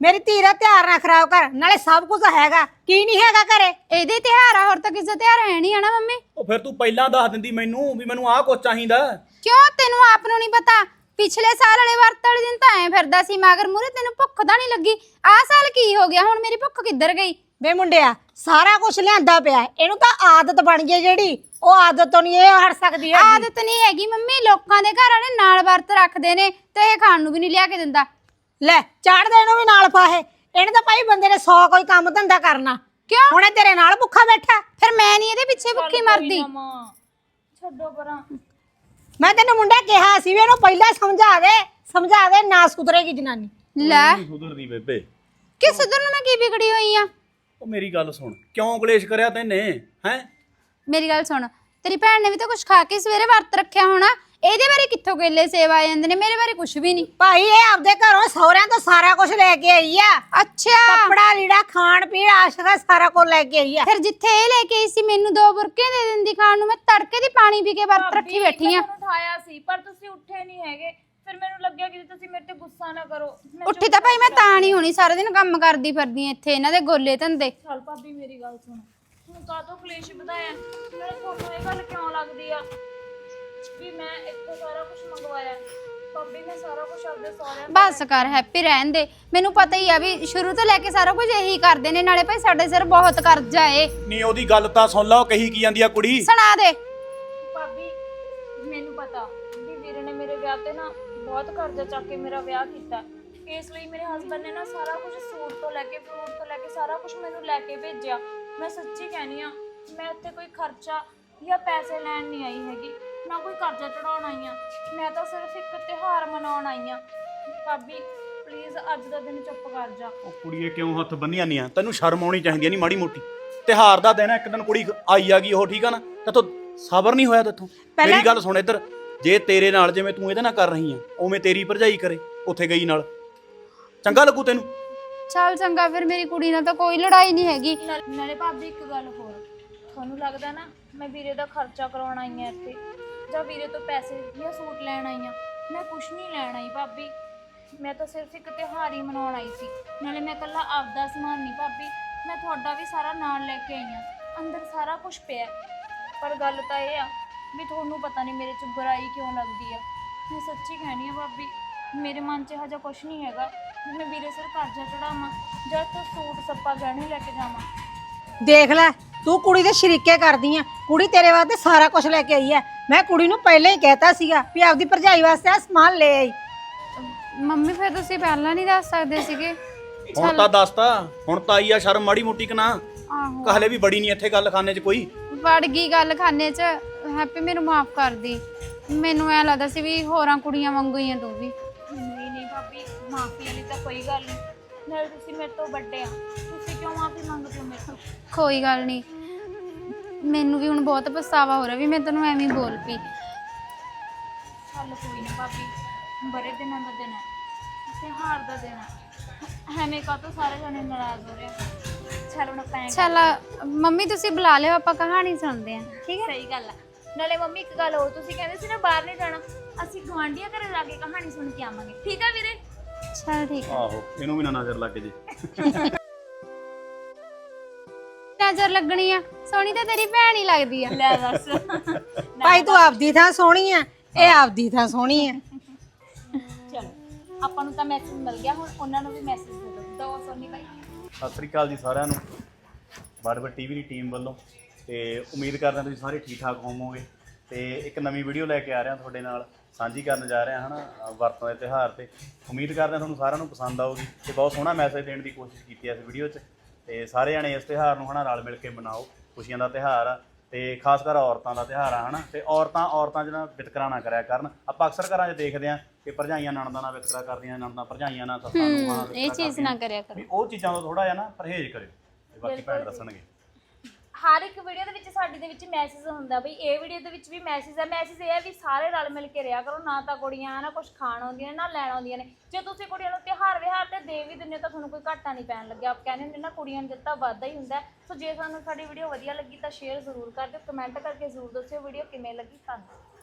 ਮੇਰੀ ਧੀ ਦਾ ਧਿਆਨ ਨਾ ਖਰਾਬ ਕਰ ਨਾਲੇ ਸਭ ਕੁਝ ਹੈਗਾ ਕੀ ਨਹੀਂ ਹੈਗਾ ਘਰੇ? ਇਹਦੇ ਤਿਉਹਾਰ ਆ ਹੋਰ ਤਾਂ ਕਿਸੇ ਦਾ ਤਿਉਹਾਰ ਹੈ ਨਹੀਂ ਹਨਾ ਮੰਮੀ? ਉਹ ਫਿਰ ਤੂੰ ਪਹਿਲਾਂ ਦੱਸ ਦਿੰਦੀ ਮੈਨੂੰ ਵੀ ਮੈਨੂੰ ਆਹ ਕੁਝ ਚਾਹੀਦਾ। ਕਿਉਂ ਤੈਨੂੰ ਆਪ ਨੂੰ ਨਹੀਂ ਪਤਾ? ਪਿਛਲੇ ਸਾਲ ਵਾਲੇ ਵਰਤ ਵਾਲੇ ਦਿਨ ਤਾਂ ਐ ਫਿਰਦਾ ਸੀ ਮਗਰ ਮੂਰੇ ਤੈਨੂੰ ਭੁੱਖ ਤਾਂ ਨਹੀਂ ਲੱਗੀ। ਆਹ ਸਾਲ ਕੀ ਹੋ ਗਿਆ? ਹੁਣ ਮੇਰੀ ਭੁੱਖ ਕਿੱਧਰ ਗਈ? ਵੇ ਮੁੰਡਿਆ ਸਾਰਾ ਕੁਝ ਲਿਆਂਦਾ ਪਿਆ ਹੈ। ਇਹਨੂੰ ਤਾਂ ਆਦਤ ਬਣ ਗਈ ਹੈ ਜਿਹੜੀ। ਉਹ ਆਦਤ ਤੋਂ ਨਹੀਂ ਇਹ ਹਟ ਸਕਦੀ ਹੈ ਆਦਤ ਨਹੀਂ ਹੈਗੀ ਮੰਮੀ ਲੋਕਾਂ ਦੇ ਘਰ ਵਾਲੇ ਨਾਲ ਵਰਤ ਰੱਖਦੇ ਨੇ ਤੇ ਇਹ ਖਾਣ ਨੂੰ ਵੀ ਨਹੀਂ ਲਿਆ ਕੇ ਦਿੰਦਾ। ਲੈ ਚਾੜਦੇ ਇਹਨੂੰ ਵੀ ਨਾਲ ਫਾਹੇ ਇਹਨੇ ਤਾਂ ਭਾਈ ਬੰਦੇ ਨੇ 100 ਕੋਈ ਕੰਮ ਧੰਦਾ ਕਰਨਾ। ਕਿਉਂ? ਹੁਣੇ ਤੇਰੇ ਨਾਲ ਭੁੱਖਾ ਬੈਠਾ। ਫਿਰ ਮੈਂ ਨਹੀਂ ਇਹਦੇ ਪਿੱਛੇ ਭੁੱਖੀ ਮਰਦੀ। ਮਾਂ। ਛੱਡੋ ਪਰਾਂ। ਮੈਂ ਤੈਨੂੰ ਮੁੰਡਾ ਕਿਹਾ ਸੀ ਵੀ ਇਹਨੂੰ ਪਹਿਲਾਂ ਸਮਝਾ ਦੇ ਸਮਝਾ ਦੇ ਨਾ ਸੁਧਰੇਗੀ ਜਨਾਨੀ। ਲੈ। ਨਹੀਂ ਸੁਧਰਦੀ ਬੇਬੇ। ਕਿ ਸੁਧਰ ਨੂੰ ਮੈਂ ਕੀ ਵਿਗੜੀ ਹੋਈ ਆ? ਉਹ ਮੇਰੀ ਗੱਲ ਸੁਣ। ਕਿਉਂ ਕਲੇਸ਼ ਕਰਿਆ ਤੈਨੇ ਹੈ? ਮੇਰੀ ਗੱਲ ਸੁਣ। ਤੇਰੀ ਭੈਣ ਨੇ ਵੀ ਤਾਂ ਕੁਝ ਖਾ ਕੇ ਸਵੇਰੇ ਵਰਤ ਰੱਖਿਆ ਹੋਣਾ। ਇਹਦੇ ਬਾਰੇ ਕਿੱਥੋਂ ਕੇਲੇ ਸੇਵ ਆ ਜਾਂਦੇ ਨੇ? ਮੇਰੇ ਬਾਰੇ ਕੁਝ ਵੀ ਨਹੀਂ। ਭਾਈ ਇਹ ਆਪਦੇ ਘਰੋਂ ਸਹੁਰਿਆਂ ਤੋਂ ਸਾਰਾ ਕੁਝ ਲੈ ਕੇ ਆਈ ਆ। ਅੱਛਾ। ਕੱਪੜਾ ਲੀੜਾ ਖਾਣ ਪੀਣ ਆਸ਼ਕਾ ਸਾਰਾ ਕੁਝ ਲੈ ਕੇ ਆਈ ਆ। ਫਿਰ ਜਿੱਥੇ ਇਹ ਲੈ ਕੇ ਆਈ ਸੀ ਮੈਨੂੰ ਦੋ ਬੁਰਕੇ ਦੇ ਦਿੰਦੀ ਖਾਣ ਨੂੰ। ਮੈਂ ਤੜਕੇ ਦੀ ਪਾਣੀ ਪੀ ਕੇ ਵਰਤ ਰੱਖੀ ਬੈਠੀ ਆ। ਉਠਾਇਆ ਸੀ ਪਰ ਤੁਸੀਂ ਉੱਠੇ ਨਹੀਂ ਹੈਗੇ। ਫਿਰ ਮੈਨੂੰ ਲੱਗਿਆ ਕਿ ਤੁਸੀਂ ਮੇਰੇ ਤੇ ਗੁੱਸਾ ਨਾ ਕਰੋ। ਮੈਂ ਉੱਠੀ ਤਾਂ ਭਾਈ ਮੈਂ ਤਾਂ ਨਹੀਂ ਹੋਣੀ। ਸਾਰਾ ਦਿਨ ਕੰਮ ਕਰਦੀ ਫਿਰਦੀ ਆਂ ਇੱਥੇ ਇਹਨਾਂ ਦੇ ਗੋਲੇ ਧੰਦੇ। ਚੱਲ ਭਾਬੀ ਮੇਰੀ ਗੱਲ ਸੁਣ। ਹੁਣ ਕਾਹਤੋਂ ਕਲੇਸ਼ ਵਧਾਇਆ? ਨਾਲੇ ਤੁਹਾਨੂੰ ਇਹ ਗੱਲ ਕਿਉਂ ਲੱਗਦੀ ਆ? ਵੀ ਮੈਂ ਇੱਥੋਂ ਸਾਰਾ ਕੁਝ ਮੰਗਵਾਇਆ। ਭਾਬੀ ਮੈਂ ਸਾਰਾ ਕੁਝ ਆਪਦੇ ਸਹੁਰਿਆਂ ਤੋਂ ਬਸ ਕਰ ਹੈਪੀ ਰਹਿਣ ਦੇ। ਮੈਨੂੰ ਪਤਾ ਹੀ ਆ ਵੀ ਸ਼ੁਰੂ ਤੋਂ ਲੈ ਕੇ ਸਾਰਾ ਕੁਝ ਇਹੀ ਕਰਦੇ ਨੇ ਨਾਲੇ ਭਾਈ ਸਾਡੇ ਸਿਰ ਬਹੁਤ ਕਰਜ਼ਾ ਏ। ਨਹੀਂ ਉਹਦੀ ਗੱਲ ਤਾਂ ਸੁਣ ਲਾ ਉਹ ਕਹੀ ਕੀ ਜਾਂਦੀ ਆ ਕੁੜੀ? ਸੁਣਾ ਦੇ। ਭਾਬੀ ਮੈਨੂੰ ਪਤਾ ਵੀ ਵੀਰੇ ਨੇ ਮੇਰੇ ਵਿਆਹ ਤੇ ਨਾ ਬਹੁਤ ਕਰਜ਼ਾ ਚੱਕ ਕੇ ਮੇਰਾ ਵਿਆਹ ਕੀਤਾ। ਇਸ ਲਈ ਮੇਰੇ ਹਸਬੰਡ ਨੇ ਨਾ ਸਾਰਾ ਕੁਝ ਸੂਟ ਤੋਂ ਲੈ ਕੇ ਫਰੂਟ ਤੋਂ ਲੈ ਕੇ ਸਾਰਾ ਕੁਝ ਮੈਨੂੰ ਲੈ ਕੇ ਭੇਜਿਆ। ਮੈਂ ਸੱਚੀ ਕਹਿਨੀ ਆ ਮੈਂ ਇੱਥੇ ਕੋਈ ਖਰਚਾ ਜਾਂ ਪੈਸੇ ਲੈਣ ਨਹੀਂ ਆਈ ਹੈਗੀ। ਨਾ ਕੋਈ ਕਰਜ਼ਾ ਚੜਾਉਣ ਆਈ ਆ। ਮੈਂ ਤਾਂ ਸਿਰਫ ਇੱਕ ਤਿਉਹਾਰ ਮਨਾਉਣ ਆਈ ਆ। ਭਾਬੀ ਪਲੀਜ਼ ਅੱਜ ਦਾ ਦਿਨ ਚੁੱਪ ਕਰ ਜਾ। ਉਹ ਕੁੜੀਏ ਕਿਉਂ ਹੱਥ ਬੰਨੀਆਂ ਨਹੀਂ ਆ? ਤੈਨੂੰ ਸ਼ਰਮ ਆਉਣੀ ਚਾਹੀਦੀ ਨਹੀਂ ਮਾੜੀ ਮੋਟੀ। ਤਿਹਾਰ ਦਾ ਦਿਨ ਆ ਇੱਕ ਦਿਨ ਕੁੜੀ ਆਈ ਆ ਗਈ ਉਹ ਠੀਕ ਆ ਨਾ? ਤੇਥੋਂ ਸਬਰ ਨਹੀਂ ਹੋਇਆ ਤੇਥੋਂ? ਪਹਿਲਾਂ- ਮੇਰੀ ਗੱਲ ਸੁਣ ਇੱਧਰ। ਜੇ ਤੇਰੇ ਨਾਲ ਜਿਵੇਂ ਤੂੰ ਇਹਦੇ ਨਾਲ ਕਰ ਰਹੀ ਆ ਉਵੇਂ ਤੇਰੀ ਭਰਜਾਈ ਕਰੇ ਉੱਥੇ ਗਈ ਨਾਲ। ਚੰਗਾ ਲੱਗੂ ਤੈਨੂੰ? ਚੱਲ ਚੰਗਾ ਫਿਰ ਮੇਰੀ ਕੁੜੀ ਨਾਲ ਤਾਂ ਕੋਈ ਲੜਾਈ ਨਹੀਂ ਹੈਗੀ। ਨਾਲ- ਨਾਲੇ ਭਾਬੀ ਇੱਕ ਗੱਲ ਹੋਰ। ਤੁਹਾਨੂੰ ਲੱਗਦਾ ਨਾ ਮੈਂ ਵੀਰੇ ਦਾ ਖਰਚਾ ਕਰਾਉਣ ਆਈ ਆ ਇੱਥੇ? ਜਾਂ ਵੀਰੇ ਤੋਂ ਪੈਸੇ ਜਾਂ ਸੂਟ ਲੈਣ ਆਈ ਆ। ਮੈਂ ਕੁਛ ਨਹੀਂ ਲੈਣ ਆਈ ਭਾਬੀ। ਮੈਂ ਤਾਂ ਸਿਰਫ ਇੱਕ ਤਿਉਹਾਰ ਹੀ ਮਨਾਉਣ ਆਈ ਸੀ। ਨਾਲੇ ਮੈਂ ਇਕੱਲਾ ਆਪਦਾ ਸਮਾਨ ਨਹੀਂ ਭਾਬੀ। ਮੈਂ ਤੁਹਾਡਾ ਵੀ ਸਾਰਾ ਨਾਲ ਲੈ ਕੇ ਆਈ ਆ। ਅੰਦਰ ਸਾਰਾ ਕੁਝ ਪਿਆ ਪਰ ਗੱਲ ਤਾਂ ਇਹ ਆ ਵੀ ਤੁਹਾਨੂੰ ਪਤਾ ਨਹੀਂ ਮੇਰੇ ਚ ਬੁਰਾਈ ਕਿਉਂ ਲੱਗਦੀ ਆ। ਮੈਂ ਸੱਚੀ ਕਹਿਣੀ ਆ ਭਾਬੀ, ਮੇਰੇ ਮਨ 'ਚ ਹਜਾ ਕੁਛ ਨਹੀਂ ਹੈਗਾ ਵੀ ਮੈਂ ਵੀਰੇ ਸਿਰ ਕਰਜ਼ਾ ਚੜਾਵਾਂ ਜਾਂ ਤਾਂ ਸੂਟ ਸੱਪਾ ਗਹਿਣੇ ਲੈ ਕੇ ਜਾਵਾਂ। ਦੇਖ ਲੈ ਤੂੰ ਕੁੜੀ ਦੇ ਸ਼ਰੀਕੇ ਕਰਦੀ ਆ ਕੁੜੀ ਤੇਰੇ ਵਾਸਤੇ ਸਾਰਾ ਕੁਝ ਲੈ ਕੇ ਆਈ ਆ। ਮੈਂ ਕੁੜੀ ਨੂੰ ਪਹਿਲਾਂ ਹੀ ਕਹਿਤਾ ਸੀਗਾ ਵੀ ਆਪਦੀ ਭਰਜਾਈ ਵਾਸਤੇ ਆ ਸਮਾਨ ਲੈ ਆਈ। ਮੰਮੀ ਫਿਰ ਤੁਸੀਂ ਪਹਿਲਾਂ ਨਹੀਂ ਦੱਸ ਸਕਦੇ ਸੀਗੇ? ਹੁਣ ਤਾਂ ਦੱਸਤਾ ਹੁਣ ਤਾਂ ਆਈ ਆ ਸ਼ਰਮ ਮਾੜੀ ਮੋਟੀ ਕਿ ਨਾ। ਆਹੋ। ਕਹਲੇ ਵੀ ਬੜੀ ਨਹੀਂ ਇੱਥੇ ਗੱਲ ਖਾਨੇ 'ਚ ਕੋਈ। ਵੜ ਗਈ ਗੱਲ ਖਾਨੇ 'ਚ। ਹੈਪੀ ਮੈਨੂੰ ਮਾਫ ਕਰ ਦੀ। ਮੈਨੂੰ ਐ ਲੱਗਦਾ ਸੀ ਵੀ ਹੋਰਾਂ ਕੁੜੀਆਂ ਵਾਂਗੂ ਹੀ ਆ ਤੂੰ ਵੀ। ਨਹੀਂ ਨਹੀਂ ਭਾਬੀ ਮਾਫੀ ਵਾਲੀ ਤਾਂ ਕੋਈ ਗੱਲ ਨਹੀਂ ਨਾਲੇ ਤੁਸੀਂ ਮੇਰੇ ਤੋਂ ਵੱਡੇ ਆ। ਤੁਸੀਂ ਕਿਉਂ ਮਾਫੀ ਮੰਗਦੇ ਹੋ ਮੇਰੇ ਤੋਂ? ਕੋਈ ਗੱਲ ਨਹੀਂ ਮੈਨੂੰ ਵੀ ਹੁਣ ਬਹੁਤ ਪਛਤਾਵਾ ਹੋ ਰਿਹਾ ਵੀ ਮੈਂ ਤੈਨੂੰ ਐਵੇਂ ਹੀ ਬੋਲ ਪਈ। ਚੱਲ ਕੋਈ ਨਾ ਭਾਬੀ ਬੜੇ ਦਿਨਾਂ ਦਾ ਦਿਨ ਹੈ ਤਿਉਹਾਰ ਦਾ ਦਿਨ ਹੈ। ਐਵੇਂ ਕਾਹਤੋਂ ਸਾਰੇ ਜਣੇ ਨਾਰਾਜ਼ ਹੋ ਰਹੇ ਆ ਚੱਲ ਹੁਣ ਆਪਾਂ ਐਂ ਚੱਲ ਮੰਮੀ ਤੁਸੀਂ ਬੁਲਾ ਲਿਓ ਆਪਾਂ ਕਹਾਣੀ ਸੁਣਦੇ ਆਂ ਠੀਕ ਹੈ? ਸਹੀ ਗੱਲ ਆ ਨਾਲੇ ਮੰਮੀ ਇੱਕ ਗੱਲ ਹੋਰ ਤੁਸੀਂ ਕਹਿੰਦੇ ਸੀ ਨਾ ਬਾਹਰ ਨਹੀਂ ਜਾਣਾ ਅਸੀਂ ਗਵਾਂਢੀਆਂ ਘਰੇ ਜਾ ਕੇ ਕਹਾਣੀ ਸੁਣ ਕੇ ਆਵਾਂਗੇ। ਠੀਕ ਆ ਵੀਰੇ? ਚੱਲ ਠੀਕ ਹੈ। ਆਹੋ ਇਹਨੂੰ ਵੀ ਨਾ ਨਜ਼ਰ ਲੱਗ ਜੇ। ਨਜ਼ਰ ਲੱਗਣੀ ਆ ਸੋਹਣੀ ਤਾਂ ਤੇਰੀ ਭੈਣ ਹੀ ਲੱਗਦੀ ਆ। ਲੈ ਦੱਸ। ਭਾਈ ਤੂੰ ਆਪਦੀ ਥਾਂ ਸੋਹਣੀ ਆ ਇਹ ਆਪਦੀ ਥਾਂ ਸੋਹਣੀ ਆ। ਚਲੋ ਆਪਾਂ ਨੂੰ ਤਾਂ ਮੈਸੇਜ ਮਿਲ ਗਿਆ ਹੁਣ ਉਹਨਾਂ ਨੂੰ ਵੀ ਮੈਸੇਜ ਦੇ ਦਿਓ। ਦੋ ਸੋਨੀ ਭਾਈ। ਸਤਿ ਸ੍ਰੀ ਅਕਾਲ ਜੀ ਸਾਰਿਆਂ ਨੂੰ। ਬਾਰਬਰ ਟੀਵੀ ਦੀ ਟੀਮ ਵੱਲੋਂ ਤੇ ਉਮੀਦ ਕਰਦੇ ਹਾਂ ਤੁਸੀਂ ਸਾਰੇ ਠੀਕ ਠਾਕ ਹੋਵੋਗੇ। ਤੇ ਇੱਕ ਨਵੀਂ ਵੀਡੀਓ ਲੈ ਕੇ ਆ ਰਹੇ ਹਾਂ ਤੁਹਾਡੇ ਨਾਲ ਸਾਂਝੀ ਕਰਨ ਜਾ ਰਹੇ ਹਾਂ ਹਨਾ ਵਰਤਾਂ ਦੇ ਤਿਉਹਾਰ ਤੇ। ਉਮੀਦ ਕਰਦੇ ਹਾਂ ਤੁਹਾਨੂੰ ਸਾਰਿਆਂ ਨੂੰ ਪਸੰਦ ਆਊਗੀ ਤੇ ਬਹੁਤ ਸੋਹਣਾ ਮੈਸੇਜ ਦੇਣ ਦੀ ਕੋਸ਼ਿਸ਼ ਕੀਤੀ ਹੈ ਇਸ ਵੀਡੀਓ 'ਚ। ਤੇ ਸਾਰੇ ਜਣੇ ਇਸ ਤਿਉਹਾਰ ਨੂੰ ਹਨਾ ਰਲ ਮਿਲ ਕੇ ਮਨਾਓ ਖੁਸ਼ੀਆਂ ਦਾ ਤਿਉਹਾਰ ਆ ਤੇ ਖਾਸ ਕਰ ਔਰਤਾਂ ਦਾ ਤਿਉਹਾਰ ਆ ਹਨਾ ਤੇ ਔਰਤਾਂ ਔਰਤਾਂ ਜਿਹਨਾਂ ਵਿਤਕਰਾ ਨਾ ਕਰਿਆ ਕਰਨ। ਆਪਾਂ ਅਕਸਰ ਘਰਾਂ 'ਚ ਦੇਖਦੇ ਹਾਂ ਕਿ ਭਰਜਾਈਆਂ ਨਣਦਾਂ ਨਾਲ ਵਿਤਕਰਾ ਕਰਦੀਆਂ ਨਣਦਾਂ ਭਰਜਾਈਆਂ ਨਾਲ ਸੱਸਾਂ ਨੂੰ ਇਹ ਚੀਜ਼ ਨਾ ਕਰਿਆ ਕਰੋ। ਵੀ ਉਹ ਚੀਜ਼ਾਂ ਤੋਂ ਥੋੜਾ ਜਿਹਾ ਨਾ ਪਰਹੇਜ਼ ਕਰਿਓ ਤੇ ਬਾਕੀ ਭੈਣ ਦੱਸਣਗੇ। ਹਰ ਇੱਕ ਵੀਡੀਓ ਦੇ ਵਿੱਚ ਸਾਡੀ ਦੇ ਵਿੱਚ ਮੈਸੇਜ ਹੁੰਦਾ ਬਈ, ਇਹ ਵੀਡੀਓ ਦੇ ਵਿੱਚ ਵੀ ਮੈਸੇਜ ਹੈ ਮੈਸੇਜ ਇਹ ਹੈ ਵੀ ਸਾਰੇ ਰਲ ਮਿਲ ਕੇ ਰਿਹਾ ਕਰੋ। ਨਾ ਤਾਂ ਕੁੜੀਆਂ ਨਾ ਕੁਝ ਖਾਣ ਆਉਂਦੀਆਂ ਨੇ, ਨਾ ਲੈਣ ਆਉਂਦੀਆਂ ਨੇ। ਜੇ ਤੁਸੀਂ ਕੁੜੀਆਂ ਨੂੰ ਤਿਉਹਾਰ ਵਿਹਾਰ ਤੇ ਦੇ ਵੀ ਦਿੰਦੇ ਹੋ ਤਾਂ ਤੁਹਾਨੂੰ ਕੋਈ ਘਾਟਾ ਨਹੀਂ ਪੈਣ ਲੱਗਿਆ। ਆਪ ਕਹਿੰਦੇ ਹੁੰਦੇ ਨਾ ਕੁੜੀਆਂ ਨੂੰ ਦਿੱਤਾ ਵਾਧਾ ਹੀ ਹੁੰਦਾ। ਸੋ ਜੇ ਤੁਹਾਨੂੰ ਸਾਡੀ ਵੀਡੀਓ ਵਧੀਆ ਲੱਗੀ ਤਾਂ ਸ਼ੇਅਰ ਜ਼ਰੂਰ ਕਰ ਦਿਓ। ਕਮੈਂਟ ਕਰਕੇ ਜ਼ਰੂਰ ਦੱਸਿਓ ਵੀਡੀਓ ਕਿਵੇਂ ਲੱਗੀ ਧੰਨਵਾਦ